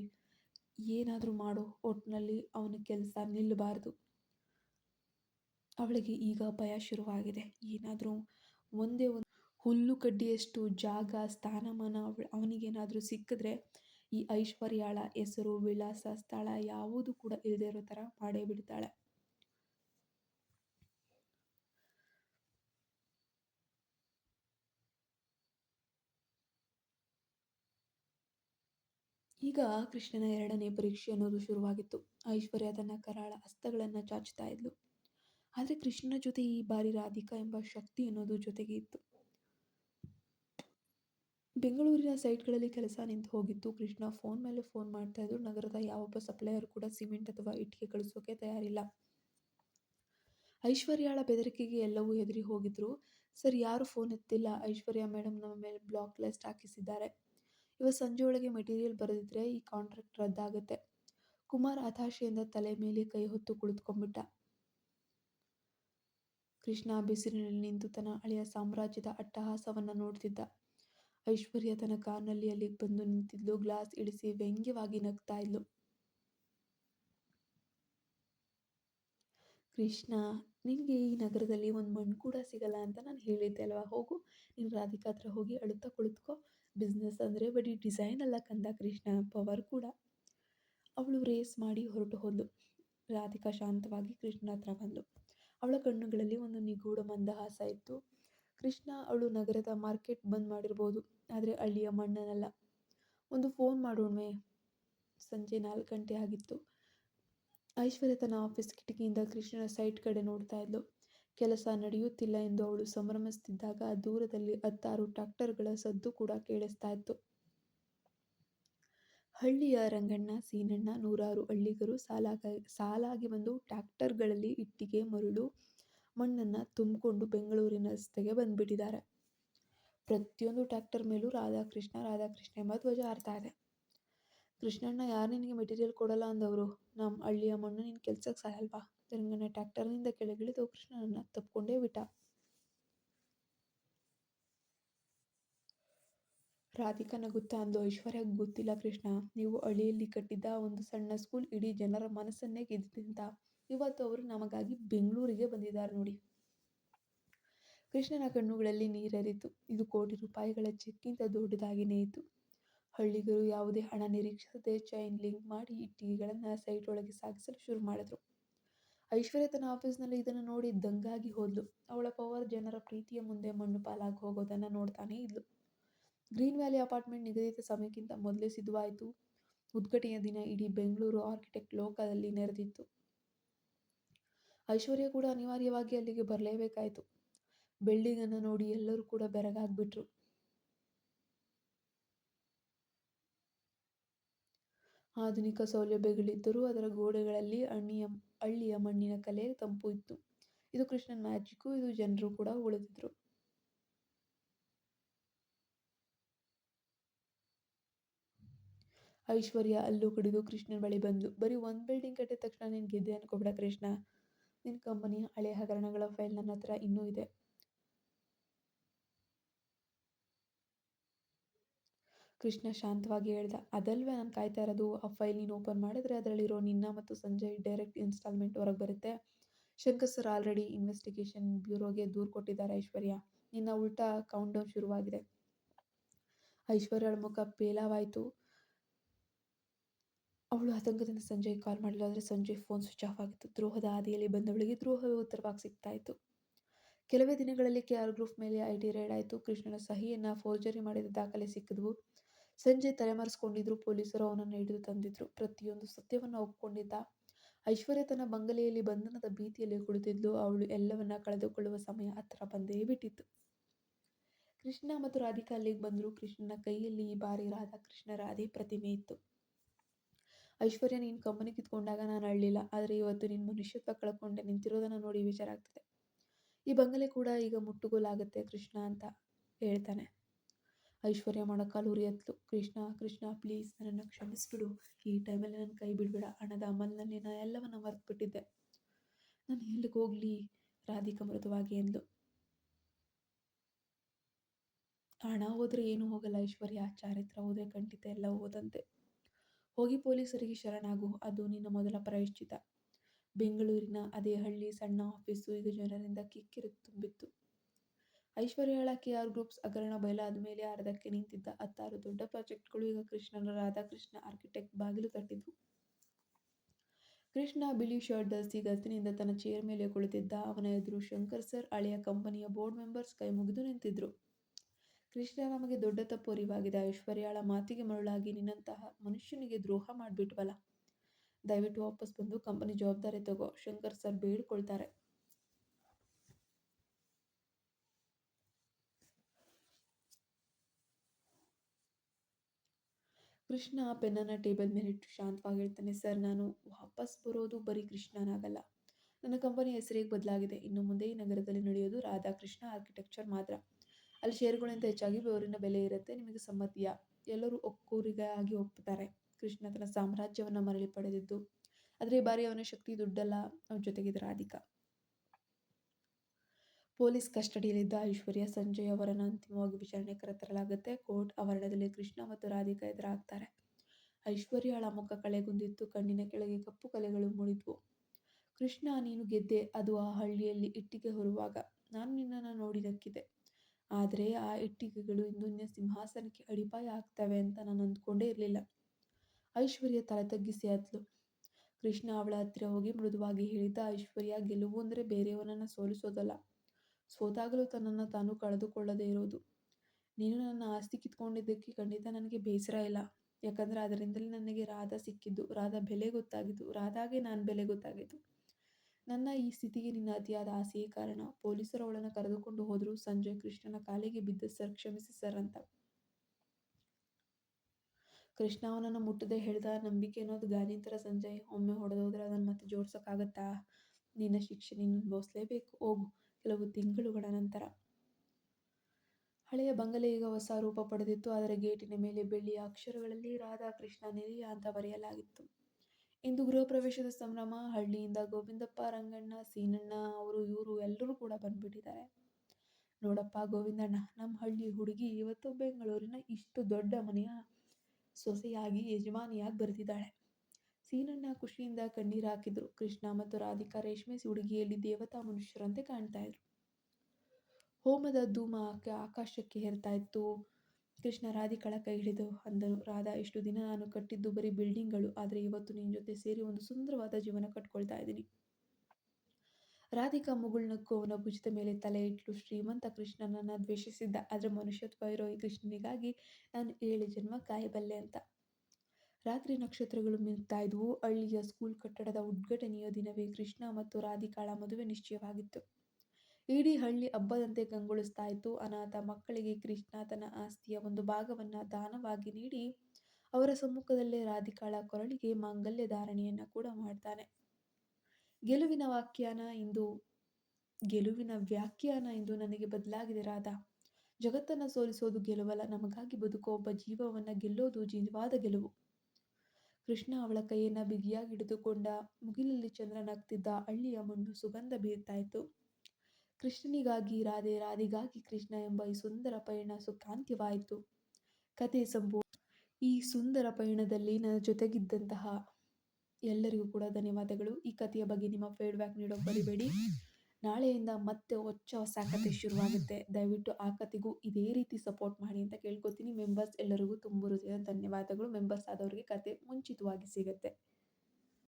Speaker 1: ಏನಾದರೂ ಮಾಡೋ ಒಟ್ಟಿನಲ್ಲಿ ಅವನ ಕೆಲಸ ನಿಲ್ಲಬಾರ್ದು ಅವಳಿಗೆ ಈಗ ಭಯ ಶುರುವಾಗಿದೆ. ಏನಾದರೂ ಒಂದೇ ಒಂದು ಹುಲ್ಲು ಕಡ್ಡಿಯಷ್ಟು ಜಾಗ, ಸ್ಥಾನಮಾನ ಅವನಿಗೇನಾದರೂ ಸಿಕ್ಕಿದ್ರೆ ಈ ಐಶ್ವರ್ಯಾಳ ಹೆಸರು, ವಿಳಾಸ, ಸ್ಥಳ ಯಾವುದು ಕೂಡ ಇಲ್ಲದೆ ಇರೋ ಥರ ಮಾಡೇ ಬಿಡ್ತಾಳೆ. ಈಗ ಕೃಷ್ಣನ ಎರಡನೇ ಪರೀಕ್ಷೆ ಅನ್ನೋದು ಶುರುವಾಗಿತ್ತು. ಐಶ್ವರ್ಯ ತನ್ನ ಕರಾಳ ಹಸ್ತಗಳನ್ನು ಚಾಚುತ್ತಾ ಇದ್ಲು. ಆದರೆ ಕೃಷ್ಣನ ಜೊತೆ ಈ ಬಾರಿ ರಾಧಿಕಾ ಎಂಬ ಶಕ್ತಿ ಅನ್ನೋದು ಜೊತೆಗೆ ಇತ್ತು. ಬೆಂಗಳೂರಿನ ಸೈಟ್ಗಳಲ್ಲಿ ಕೆಲಸ ನಿಂತು ಹೋಗಿತ್ತು. ಕೃಷ್ಣ ಫೋನ್ ಮೇಲೆ ಫೋನ್ ಮಾಡ್ತಾ ಇದ್ರು. ನಗರದ ಯಾವೊಬ್ಬ ಸಪ್ಲೈಯರ್ ಕೂಡ ಸಿಮೆಂಟ್ ಅಥವಾ ಇಟ್ಟಿಗೆ ಕಳಿಸೋಕೆ ತಯಾರಿಲ್ಲ. ಐಶ್ವರ್ಯಾಳ ಬೆದರಿಕೆಗೆ ಎಲ್ಲವೂ ಹೆದರಿ ಹೋಗಿದ್ರು. ಸರ್, ಯಾರು ಫೋನ್ ಎತ್ತಿಲ್ಲ? ಐಶ್ವರ್ಯ ಮೇಡಮ್ ನಮ್ಮ ಮೇಲೆ ಬ್ಲಾಕ್ ಲಿಸ್ಟ್ ಹಾಕಿಸಿದ್ದಾರೆ. ಇವತ್ತು ಸಂಜೆ ಒಳಗೆ ಮೆಟೀರಿಯಲ್ ಬರೆದಿದ್ರೆ ಈ ಕಾಂಟ್ರಾಕ್ಟ್ ರದ್ದಾಗುತ್ತೆ. ಕುಮಾರ್ ಹತಾಶೆಯಿಂದ ತಲೆ ಮೇಲೆ ಕೈ ಹೊತ್ತು ಕುಳಿತುಕೊಂಡ್ಬಿಟ್ಟ. ಕೃಷ್ಣ ಬಿಸಿಲಿನಲ್ಲಿ ನಿಂತು ತನ್ನ ಹಳೆಯ ಸಾಮ್ರಾಜ್ಯದ ಅಟ್ಟಹಾಸವನ್ನ ನೋಡ್ತಿದ್ದ. ಐಶ್ವರ್ಯ ತನ್ನ ಕಾರ್ನಲ್ಲಿ ಅಲ್ಲಿಗೆ ಬಂದು ನಿಂತಿದ್ಲು. ಗ್ಲಾಸ್ ಇಳಿಸಿ ವ್ಯಂಗ್ಯವಾಗಿ ನಗ್ತಾ ಇದ್ಲು. ಕೃಷ್ಣ, ನಿನಗೆ ಈ ನಗರದಲ್ಲಿ ಒಂದು ಮಣ್ಣು ಕೂಡ ಸಿಗಲ್ಲ ಅಂತ ನಾನು ಹೇಳಿದ್ದೆ ಅಲ್ವಾ? ಹೋಗು, ನೀನು ರಾಧಿಕಾ ಹತ್ರ ಹೋಗಿ ಅಳುತ್ತಾ ಕುಳಿತುಕೋ. ಬಿಸ್ನೆಸ್ ಅಂದರೆ ಬರೀ ಡಿಸೈನ್ ಅಲ್ಲ ಕಂದ ಕೃಷ್ಣ ಪವರ್ ಕೂಡ. ಅವಳು ರೇಸ್ ಮಾಡಿ ಹೊರಟು ಹೋದಳು ರಾಧಿಕಾ ಶಾಂತವಾಗಿ ಕೃಷ್ಣ ಹತ್ರ ಬಂದಳು ಅವಳ ಕಣ್ಣುಗಳಲ್ಲಿ ಒಂದು ನಿಗೂಢ ಮಂದಹಾಸ ಇತ್ತು. ಕೃಷ್ಣ ಅವಳು ನಗರದ ಮಾರ್ಕೆಟ್ ಬಂದ್ ಮಾಡಿರ್ಬೋದು, ಆದರೆ ಹಳ್ಳಿಯ ಮಣ್ಣನಲ್ಲ. ಒಂದು ಫೋನ್ ಮಾಡೋಣವೇ. ಸಂಜೆ ನಾಲ್ಕು ಗಂಟೆ ಆಗಿತ್ತು. ಐಶ್ವರ್ಯ ತನ್ನ ಆಫೀಸ್ ಕಿಟಕಿಯಿಂದ ಕೃಷ್ಣನ ಸೈಟ್ ಕಡೆ ನೋಡ್ತಾ ಇದ್ಲು. ಕೆಲಸ ನಡೆಯುತ್ತಿಲ್ಲ ಎಂದು ಅವಳು ಸಂಭ್ರಮಿಸುತ್ತಿದ್ದಾಗ ದೂರದಲ್ಲಿ ಹತ್ತಾರು ಟ್ರಾಕ್ಟರ್ಗಳ ಸದ್ದು ಕೂಡ ಕೇಳಿಸ್ತಾ ಇತ್ತು. ಹಳ್ಳಿಯ ರಂಗಣ್ಣ, ಸೀನಣ್ಣ ನೂರಾರು ಹಳ್ಳಿಗರು ಸಾಲಾಗಿ ಸಾಲಾಗಿ ಬಂದು ಟ್ರ್ಯಾಕ್ಟರ್ಗಳಲ್ಲಿ ಇಟ್ಟಿಗೆ, ಮರಳು, ಮಣ್ಣನ್ನು ತುಂಬಿಕೊಂಡು ಬೆಂಗಳೂರಿನ ರಸ್ತೆಗೆ ಬಂದುಬಿಟ್ಟಿದ್ದಾರೆ. ಪ್ರತಿಯೊಂದು ಟ್ರ್ಯಾಕ್ಟರ್ ಮೇಲೂ ರಾಧಾಕೃಷ್ಣ ರಾಧಾಕೃಷ್ಣ ಎಂಬ ಧ್ವಜ ಹಾರ್ತಾ ಇದೆ. ಕೃಷ್ಣಣ್ಣ, ಯಾರು ನಿನಗೆ ಮೆಟೀರಿಯಲ್ ಕೊಡಲ್ಲ ಅಂದವರು? ನಮ್ಮ ಹಳ್ಳಿಯ ಮಣ್ಣು ನಿನ್ನ ಕೆಲಸಕ್ಕೆ ಸಾಯಲ್ವಾ? ರಂಗಣ್ಣ ಟ್ರ್ಯಾಕ್ಟರ್ನಿಂದ ಕೆಳಗಿಳಿದು ಕೃಷ್ಣನನ್ನು ತಪ್ಪಿಕೊಂಡೇ ಬಿಟ್ಟ ರಾಧಿಕಾ ನಗುತ್ತಾ ಅಂದು, ಐಶ್ವರ್ಯ, ಗೊತ್ತಿಲ್ಲ ಕೃಷ್ಣ. ನೀವು ಹಳ್ಳಿಯಲ್ಲಿ ಕಟ್ಟಿದ್ದ ಒಂದು ಸಣ್ಣ ಸ್ಕೂಲ್ ಇಡೀ ಜನರ ಮನಸ್ಸನ್ನೇ ಗೆದ್ದಿದ್ದಂತ ಇವತ್ತು ಅವರು ನಮಗಾಗಿ ಬೆಂಗಳೂರಿಗೆ ಬಂದಿದ್ದಾರೆ ನೋಡಿ. ಕೃಷ್ಣನ ಕಣ್ಣುಗಳಲ್ಲಿ ನೀರರಿತು. ಇದು ಕೋಟಿ ರೂಪಾಯಿಗಳ ಚೆಕ್ಕಿಂತ ದೊಡ್ಡದಾಗಿನೇ ಇತ್ತು. ಹಳ್ಳಿಗರು ಯಾವುದೇ ಹಣ ನಿರೀಕ್ಷಿಸದೆ ಚೈನ್ ಲಿಂಕ್ ಮಾಡಿ ಇಟ್ಟಿಗೆಗಳನ್ನು ಸೈಟ್ ಒಳಗೆ ಸಾಗಿಸಲು ಶುರು ಮಾಡಿದ್ರು. ಐಶ್ವರ್ಯ ತನ್ನ ಆಫೀಸ್ನಲ್ಲಿ ಇದನ್ನು ನೋಡಿ ದಂಗಾಗಿ ಹೋದ್ಲು. ಅವಳ ಪವರ್ ಜನರ ಪ್ರೀತಿಯ ಮುಂದೆ ಮಣ್ಣು ಪಾಲಾಗಿ ಹೋಗೋದನ್ನು ನೋಡ್ತಾನೇ ಇದ್ಲು. ಗ್ರೀನ್ ವ್ಯಾಲಿ ಅಪಾರ್ಟ್ಮೆಂಟ್ ನಿಗದಿತ ಸಮಯಕ್ಕಿಂತ ಮೊದಲೇ ಸಿದ್ಧವಾಯಿತು ಉದ್ಘಾಟನೆಯ ದಿನ ಇಡೀ ಬೆಂಗಳೂರು ಆರ್ಕಿಟೆಕ್ಟ್ ಲೋಕದಲ್ಲಿ ನೆರೆದಿತ್ತು. ಐಶ್ವರ್ಯ ಕೂಡ ಅನಿವಾರ್ಯವಾಗಿ ಅಲ್ಲಿಗೆ ಬರಲೇಬೇಕಾಯಿತು. ಬಿಲ್ಡಿಂಗ್ ಅನ್ನು ನೋಡಿ ಎಲ್ಲರೂ ಕೂಡ ಬೆರಗಾಗ್ಬಿಟ್ರು. ಆಧುನಿಕ ಸೌಲಭ್ಯಗಳಿದ್ದರೂ ಅದರ ಗೋಡೆಗಳಲ್ಲಿ ಅಣ್ಣಿಯ, ಹಳ್ಳಿಯ ಮಣ್ಣಿನ ಕಲೆ ತಂಪು ಇತ್ತು. ಇದು ಕೃಷ್ಣನ ಮ್ಯಾಜಿಕ್ಕು, ಇದು ಜನರು ಕೂಡ ಉಳಿದಿದ್ರು. ಐಶ್ವರ್ಯ ಅಲ್ಲೂ ಕುಡಿದು ಕೃಷ್ಣನ ಬಳಿ ಬಂದ್ಲು ಬರೀ ಒಂದು ಬಿಲ್ಡಿಂಗ್ ಕಟ್ಟಿದ ತಕ್ಷಣ ನೀನು ಗೆದ್ದೆ ಅನ್ಕೋಬೇಡ ಕೃಷ್ಣ. ನಿನ್ನ ಕಂಪನಿಯ ಹಳೆ ಹಗರಣಗಳ ಫೈಲ್ ನನ್ನ ಹತ್ರ ಇನ್ನೂ ಇದೆ. ಕೃಷ್ಣ ಶಾಂತವಾಗಿ ಹೇಳ್ದ, ಅದಲ್ವೇ ನಾನು ಕಾಯ್ತಾ ಇರೋದು ಆ ಫೈಲ್ ನೀನು ಓಪನ್ ಮಾಡಿದ್ರೆ ಅದರಲ್ಲಿರೋ ನಿನ್ನ ಮತ್ತು ಸಂಜಯ್ ಡೈರೆಕ್ಟ್ ಇನ್ಸ್ಟಾಲ್ಮೆಂಟ್ ಹೊರಗೆ ಬರುತ್ತೆ ಶಂಕರ್ ಸರ್ ಆಲ್ರೆಡಿ ಇನ್ವೆಸ್ಟಿಗೇಷನ್ ಬ್ಯೂರೋಗೆ ದೂರು ಕೊಟ್ಟಿದ್ದಾರೆ ಐಶ್ವರ್ಯ ನಿನ್ನ ಉಲ್ಟಾ ಕೌಂಟ್ ಡೌನ್ ಶುರುವಾಗಿದೆ ಐಶ್ವರ್ಯಳ ಮುಖ ಪೇಲಾವಾಯಿತು ಅವಳು ಆತಂಕದಿಂದ ಸಂಜಯ್ ಕಾಲ್ ಮಾಡಿದ್ಳು. ಆದರೆ ಸಂಜಯ್ ಫೋನ್ ಸ್ವಿಚ್ ಆಫ್ ಆಗಿತ್ತು. ದ್ರೋಹದ ಹಾದಿಯಲ್ಲಿ ಬಂದವಳಿಗೆ ದ್ರೋಹವೇ ಉತ್ತರವಾಗಿ ಸಿಗ್ತಾ ಇತ್ತು. ಕೆಲವೇ ದಿನಗಳಲ್ಲಿ ಕೆಆರ್ ಗ್ರೂಪ್ ಮೇಲೆ ಐಟಿ ರೇಡ್ ಆಯಿತು ಕೃಷ್ಣನ ಸಹಿಯನ್ನ ಫೋರ್ಜರಿ ಮಾಡಿದ ದಾಖಲೆ ಸಿಕ್ಕಿದ್ವು. ಸಂಜಯ್ ತಲೆಮರೆಸ್ಕೊಂಡಿದ್ರು. ಪೊಲೀಸರು ಅವನನ್ನು ಹಿಡಿದು ತಂದಿದ್ರು. ಪ್ರತಿಯೊಂದು ಸತ್ಯವನ್ನು ಒಪ್ಕೊಂಡಿದ್ದ. ಐಶ್ವರ್ಯ ತನ್ನ ಬಂಗಲೆಯಲ್ಲಿ ಬಂಧನದ ಭೀತಿಯಲ್ಲಿ ಕುಳಿತಿದ್ಲು. ಅವಳು ಎಲ್ಲವನ್ನ ಕಳೆದುಕೊಳ್ಳುವ ಸಮಯ ಹತ್ರ ಬಂದೇ ಬಿಟ್ಟಿತ್ತು. ಕೃಷ್ಣ ಮತ್ತು ರಾಧಿಕಾ ಅಲ್ಲಿಗೆ ಬಂದ್ರು. ಕೃಷ್ಣನ ಕೈಯಲ್ಲಿ ಈ ಬಾರಿ ರಾಧಾಕೃಷ್ಣರ ಅದೇ ಪ್ರತಿಮೆ ಇತ್ತು. ಐಶ್ವರ್ಯ, ನೀನು ಕಂಬನಿ ಕಿತ್ಕೊಂಡಾಗ ನಾನು ಅಳ್ಳಿಲ್ಲ. ಆದರೆ ಇವತ್ತು ನಿನ್ನ ಮನುಷ್ಯತ್ವ ಕಳ್ಕೊಂಡೆ ನಿಂತಿರೋದನ್ನ ನೋಡಿ ವಿಚಾರ ಆಗ್ತಿದೆ. ಈ ಬಂಗಲೆ ಕೂಡ ಈಗ ಮುಟ್ಟುಗೋಲಾಗತ್ತೆ ಕೃಷ್ಣ ಅಂತ ಹೇಳ್ತಾನೆ. ಐಶ್ವರ್ಯ ಮೊಣಕಾಲು ಉರಿಯತ್ಲು. ಕೃಷ್ಣ ಕೃಷ್ಣ ಪ್ಲೀಸ್ ನನ್ನನ್ನು ಕ್ಷಮಿಸ್ಬಿಡು. ಈ ಟೈಮಲ್ಲಿ ನನ್ನ ಕೈ ಬಿಡಬೇಡ ಹಣದ ಅಮಲ್ನಲ್ಲಿ ನಾನು ಎಲ್ಲವನ್ನ ಮರೆತುಬಿಟ್ಟಿದ್ದೆ ನಾನು ಎಲ್ಲಿಗೆ ಹೋಗ್ಲಿ ರಾಧಿಕಾ ಮೃದುವಾಗಿ ಎಂದು ಹಣ ಹೋದರೆ ಏನೂ ಹೋಗಲ್ಲ ಐಶ್ವರ್ಯ. ಚಾರಿತ್ರ ಹೋದರೆ ಖಂಡಿತ ಎಲ್ಲ ಹೋದಂತೆ. ಹೋಗಿ ಪೊಲೀಸರಿಗೆ ಶರಣಾಗು. ಅದು ನಿನ್ನ ಮೊದಲ ಪ್ರಾಯಶ್ಚಿತ ಬೆಂಗಳೂರಿನ ಅದೇ ಹಳ್ಳಿ ಸಣ್ಣ ಆಫೀಸು ಇದು ಜನರಿಂದ ಕಿಕ್ಕಿರಿದು ತುಂಬಿತ್ತು. ಐಶ್ವರ್ಯಳ ಕೆಆರ್ ಗ್ರೂಪ್ಸ್ ಹಗರಣ ಬಯಲಾದ ಮೇಲೆ ಅರ್ಧಕ್ಕೆ ನಿಂತಿದ್ದ ಹತ್ತಾರು ದೊಡ್ಡ ಪ್ರಾಜೆಕ್ಟ್ಗಳು ಈಗ ಕೃಷ್ಣನ ರಾಧಾಕೃಷ್ಣ ಆರ್ಕಿಟೆಕ್ಟ್ ಬಾಗಿಲು ತಟ್ಟಿದ್ದು ಕೃಷ್ಣ ಬಿಳಿ ಶರ್ಟ್ ಧರಿಸಿ ಗತ್ತಿನಿಂದ ತನ್ನ ಚೇರ್ ಮೇಲೆ ಕುಳಿತಿದ್ದ. ಅವನ ಎದುರು ಶಂಕರ್ ಸರ್, ಹಳೆಯ ಕಂಪನಿಯ ಬೋರ್ಡ್ ಮೆಂಬರ್ಸ್ ಕೈ ಮುಗಿದು ನಿಂತಿದ್ರು. ಕೃಷ್ಣ ನಮಗೆ ದೊಡ್ಡ ತಪ್ಪು ಅರಿವಾಗಿದೆ. ಐಶ್ವರ್ಯಾಳ ಮಾತಿಗೆ ಮರುಳಾಗಿ ನಿನ್ನಂತಹ ಮನುಷ್ಯನಿಗೆ ದ್ರೋಹ ಮಾಡ್ಬಿಟ್ವಲ್ಲ. ದಯವಿಟ್ಟು ವಾಪಸ್ ಬಂದು ಕಂಪನಿ ಜವಾಬ್ದಾರಿ ತಗೋ. ಶಂಕರ್ ಸರ್ ಬೇಡ್ಕೊಳ್ತಾರೆ. ಕೃಷ್ಣ ಪೆನ್ನನ್ನ ಟೇಬಲ್ ಮೇಲೆ ಶಾಂತವಾಗಿ ಹೇಳ್ತಾನೆ. ಸರ್, ನಾನು ವಾಪಸ್ ಬರೋದು ಬರೀ ಕೃಷ್ಣನಾಗಲ್ಲ. ನನ್ನ ಕಂಪನಿ ಹೆಸರಿಗೆ ಬದಲಾಗಿದೆ. ಇನ್ನು ಮುಂದೆ ಈ ನಗರದಲ್ಲಿ ನಡೆಯೋದು ರಾಧಾಕೃಷ್ಣ ಆರ್ಕಿಟೆಕ್ಚರ್ ಮಾತ್ರ. ಅಲ್ಲಿ ಶೇರುಗಳಿಂದ ಹೆಚ್ಚಾಗಿ ಬೆವರಿನ ಬೆಲೆ ಇರುತ್ತೆ. ನಿಮಗೆ ಸಮ್ಮತಿಯ ಎಲ್ಲರೂ ಒಕ್ಕೂರಿಗಾಗಿ ಒಪ್ಪುತ್ತಾರೆ ಕೃಷ್ಣ ತನ್ನ ಸಾಮ್ರಾಜ್ಯವನ್ನು ಮರಳಿ ಪಡೆದಿದ್ದು. ಆದರೆ ಈ ಬಾರಿ ಅವನ ಶಕ್ತಿ ದುಡ್ಡಲ್ಲ. ಅವನ ಜೊತೆಗಿದ್ದ ರಾಧಿಕಾ. ಪೊಲೀಸ್ ಕಸ್ಟಡಿಯಲ್ಲಿದ್ದ ಐಶ್ವರ್ಯ, ಸಂಜಯ್ ಅವರನ್ನು ಅಂತಿಮವಾಗಿ ವಿಚಾರಣೆ ಕರೆತರಲಾಗುತ್ತೆ. ಕೋರ್ಟ್ ಆವರಣದಲ್ಲಿ ಕೃಷ್ಣ ಮತ್ತು ರಾಧಿಕಾ ಎದುರಾಗ್ತಾರೆ. ಐಶ್ವರ್ಯಳ ಮುಖ ಕಳೆಗುಂದಿತ್ತು. ಕಣ್ಣಿನ ಕೆಳಗೆ ಕಪ್ಪು ಕಲೆಗಳು ಮೂಡಿದ್ವು. ಕೃಷ್ಣ ನೀನು ಗೆದ್ದೆ. ಅದು ಆ ಹಳ್ಳಿಯಲ್ಲಿ ಇಟ್ಟಿಗೆ ಹೊರುವಾಗ. ನಾನು ನಿನ್ನನ್ನು ನೋಡಿ ನಕ್ಕಿದೆ. ಆದರೆ ಆ ಇಟ್ಟಿಗೆಗಳು ಇಂದು ನಿನ್ನ ಸಿಂಹಾಸನಕ್ಕೆ ಅಡಿಪಾಯ ಆಗ್ತವೆ ಅಂತ ನಾನು ಅಂದ್ಕೊಂಡೇ ಇರಲಿಲ್ಲ ಐಶ್ವರ್ಯ ತಲೆ ತಗ್ಗಿಸಿ ಆದ್ಲು ಕೃಷ್ಣ ಅವಳ ಹತ್ತಿರ ಹೋಗಿ ಮೃದುವಾಗಿ ಹೇಳಿದ. ಐಶ್ವರ್ಯ ಗೆಲುವು ಅಂದರೆ ಬೇರೆಯವರನ್ನ ಸೋಲಿಸೋದಲ್ಲ. ಸೋತಾಗಲೂ ತನ್ನನ್ನು ತಾನು ಕಳೆದುಕೊಳ್ಳದೇ ಇರೋದು. ನೀನು ನನ್ನ ಆಸ್ತಿ ಕಿತ್ಕೊಂಡಿದ್ದಕ್ಕೆ ಖಂಡಿತ ನನಗೆ ಬೇಸರ ಇಲ್ಲ. ಯಾಕಂದ್ರೆ ಅದರಿಂದಲೇ ನನಗೆ ರಾಧಾ ಸಿಕ್ಕಿದ್ದು. ರಾಧಾ ಬೆಲೆ ಗೊತ್ತಾಗಿದ್ದು. ರಾಧಾಗೆ ನಾನು ಬೆಲೆ ಗೊತ್ತಾಗಿದ್ದು. ನನ್ನ ಈ ಸ್ಥಿತಿಗೆ ನಿನ್ನ ಅತಿಯಾದ ಆಸೆಯೇ ಕಾರಣ. ಪೊಲೀಸರು ಅವಳನ್ನು ಕರೆದುಕೊಂಡು ಹೋದರೂ ಸಂಜಯ್ ಕೃಷ್ಣನ ಕಾಲಿಗೆ ಬಿದ್ದ ಸರ್ ಕ್ಷಮಿಸಿ ಸರ್ ಅಂತ. ಕೃಷ್ಣ ಅವನನ್ನು ಮುಟ್ಟದೆ ಹೇಳ್ದ. ನಂಬಿಕೆ ಅನ್ನೋದು ಥರ ಸಂಜಯ್. ಒಮ್ಮೆ ಹೊಡೆದೋದ್ರೆ ಅದನ್ನು ಮತ್ತೆ ಜೋಡ್ಸೋಕ್ಕಾಗತ್ತಾ? ನಿನ್ನ ಶಿಕ್ಷೆ ನೀನು ಅನುಭವಿಸ್ಲೇಬೇಕು. ಹೋಗು. ಕೆಲವು ತಿಂಗಳುಗಳ ನಂತರ ಹಳೆಯ ಬಂಗಲೆ ಈಗ ಹೊಸ ರೂಪ ಪಡೆದಿತ್ತು. ಅದರ ಗೇಟಿನ ಮೇಲೆ ಬೆಳ್ಳಿಯ ಅಕ್ಷರಗಳಲ್ಲಿ ರಾಧಾಕೃಷ್ಣ ನಿಧಿಯ ಅಂತ ಬರೆಯಲಾಗಿತ್ತು. ಇಂದು ಗೃಹ ಪ್ರವೇಶದ ಸಂಭ್ರಮ. ಹಳ್ಳಿಯಿಂದ ಗೋವಿಂದಪ್ಪ, ರಂಗಣ್ಣ, ಸೀನಣ್ಣ ಅವರು ಇವರು ಎಲ್ಲರೂ ಕೂಡ ಬಂದ್ಬಿಟ್ಟಿದ್ದಾರೆ. ನೋಡಪ್ಪ ಗೋವಿಂದಣ್ಣ, ನಮ್ಮ ಹಳ್ಳಿ ಹುಡುಗಿ ಇವತ್ತು ಬೆಂಗಳೂರಿನ ಇಷ್ಟು ದೊಡ್ಡ ಮನೆಯ ಸೊಸೆಯಾಗಿ ಯಜಮಾನಿಯಾಗಿ ಬರ್ತಿದ್ದಾಳೆ. ಸೀನಣ್ಣ ಖುಷಿಯಿಂದ ಕಣ್ಣೀರು ಹಾಕಿದ್ರು. ಕೃಷ್ಣ ಮತ್ತು ರಾಧಿಕಾ ರೇಷ್ಮೆ ಹುಡುಗಿಯಲ್ಲಿ ದೇವತಾ ಮನುಷ್ಯರಂತೆ ಕಾಣ್ತಾ ಇದ್ರು. ಹೋಮದ ಧೂಮ ಆಕಾಶಕ್ಕೆ ಹೇರ್ತಾ ಇತ್ತು. ಕೃಷ್ಣ ರಾಧಿಕಾಳ ಕೈ ಹಿಡಿದು ಅಂದರು ರಾಧಾ, ಇಷ್ಟು ದಿನ ನಾನು ಕಟ್ಟಿದ್ದು ಬರೀ ಬಿಲ್ಡಿಂಗ್ಗಳು. ಆದರೆ ಇವತ್ತು ನಿನ್ನ ಜೊತೆ ಸೇರಿ ಒಂದು ಸುಂದರವಾದ ಜೀವನ ಕಟ್ಕೊಳ್ತಾ ಇದ್ದೀನಿ. ರಾಧಿಕಾ ಮುಗುಳ್ನಕ್ಕು ಅವನ ಭುಜದ ಮೇಲೆ ತಲೆ ಇಟ್ಟು ಶ್ರೀಮಂತ ಕೃಷ್ಣನನ್ನು ದ್ವೇಷಿಸಿದ್ದ. ಆದರೆ ಮನುಷ್ಯತ್ವ ಇರೋ ಈ ಕೃಷ್ಣನಿಗಾಗಿ ನಾನು ಏಳು ಜನ್ಮ ಕಾಯಬಲ್ಲೆ ಅಂತ. ರಾತ್ರಿ ನಕ್ಷತ್ರಗಳು ಮಿನುಗ್ತಾ ಇದ್ವು. ಹಳ್ಳಿಯ ಸ್ಕೂಲ್ ಕಟ್ಟಡದ ಉದ್ಘಾಟನೆಯ ದಿನವೇ ಕೃಷ್ಣ ಮತ್ತು ರಾಧಿಕಾಳ ಮದುವೆ ನಿಶ್ಚಯವಾಗಿತ್ತು. ಇಡೀ ಹಳ್ಳಿ ಹಬ್ಬದಂತೆ ಕಂಗೊಳಿಸ್ತಾ ಇತ್ತು. ಅನಾಥ ಮಕ್ಕಳಿಗೆ ಕೃಷ್ಣ ತನ್ನ ಆಸ್ತಿಯ ಒಂದು ಭಾಗವನ್ನ ದಾನವಾಗಿ ನೀಡಿ ಅವರ ಸಮ್ಮುಖದಲ್ಲೇ ರಾಧಿಕಾಳ ಕೊರಳಿಗೆ ಮಾಂಗಲ್ಯ ಧಾರಣೆಯನ್ನ ಕೂಡ ಮಾಡ್ತಾನೆ. ಗೆಲುವಿನ ವ್ಯಾಖ್ಯಾನ ಇಂದು, ಗೆಲುವಿನ ವ್ಯಾಖ್ಯಾನ ಇಂದು ನನಗೆ ಬದಲಾಗಿದೆ ರಾಧಾ. ಜಗತ್ತನ್ನು ಸೋಲಿಸೋದು ಗೆಲುವಲ್ಲ. ನಮಗಾಗಿ ಬದುಕೋ ಒಬ್ಬ ಜೀವವನ್ನ ಗೆಲ್ಲೋದು ಜೀವವಾದ ಗೆಲುವು. ಕೃಷ್ಣ ಅವಳ ಕೈಯನ್ನ ಬಿಗಿಯಾಗಿ ಹಿಡಿದುಕೊಂಡ. ಮುಗಿಲಲ್ಲಿ ಚಂದ್ರ ನಗ್ತಿದ್ದ. ಹಳ್ಳಿಯ ಮಣ್ಣು ಸುಗಂಧ ಬೀರ್ತಾ ಇತ್ತು. ಕೃಷ್ಣನಿಗಾಗಿ ರಾಧೆ, ರಾಧೆಗಾಗಿ ಕೃಷ್ಣ ಎಂಬ ಈ ಸುಂದರ ಪಯಣ ಸುಖಾಂತ್ಯವಾಯಿತು. ಕಥೆ ಸಂಪೂರ್ಣ. ಈ ಸುಂದರ ಪಯಣದಲ್ಲಿ ನನ್ನ ಜೊತೆಗಿದ್ದಂತಹ ಎಲ್ಲರಿಗೂ ಕೂಡ ಧನ್ಯವಾದಗಳು. ಈ ಕಥೆಯ ಬಗ್ಗೆ ನಿಮ್ಮ ಫೀಡ್ಬ್ಯಾಕ್ ನೀಡೋಕೆ ಮರಿಬೇಡಿ. ನಾಳೆಯಿಂದ ಮತ್ತೆ ಹೊಚ್ಚ ಹೊಸ ಕತೆ ಶುರುವಾಗುತ್ತೆ. ದಯವಿಟ್ಟು ಆ ಕತೆಗೂ ಇದೇ ರೀತಿ ಸಪೋರ್ಟ್ ಮಾಡಿ ಅಂತ ಕೇಳ್ಕೊತೀನಿ. ಮೆಂಬರ್ಸ್ ಎಲ್ಲರಿಗೂ ತುಂಬ ಹೃದಯದ ಧನ್ಯವಾದಗಳು. ಮೆಂಬರ್ಸ್ ಆದವರಿಗೆ ಕತೆ ಮುಂಚಿತವಾಗಿ ಸಿಗುತ್ತೆ.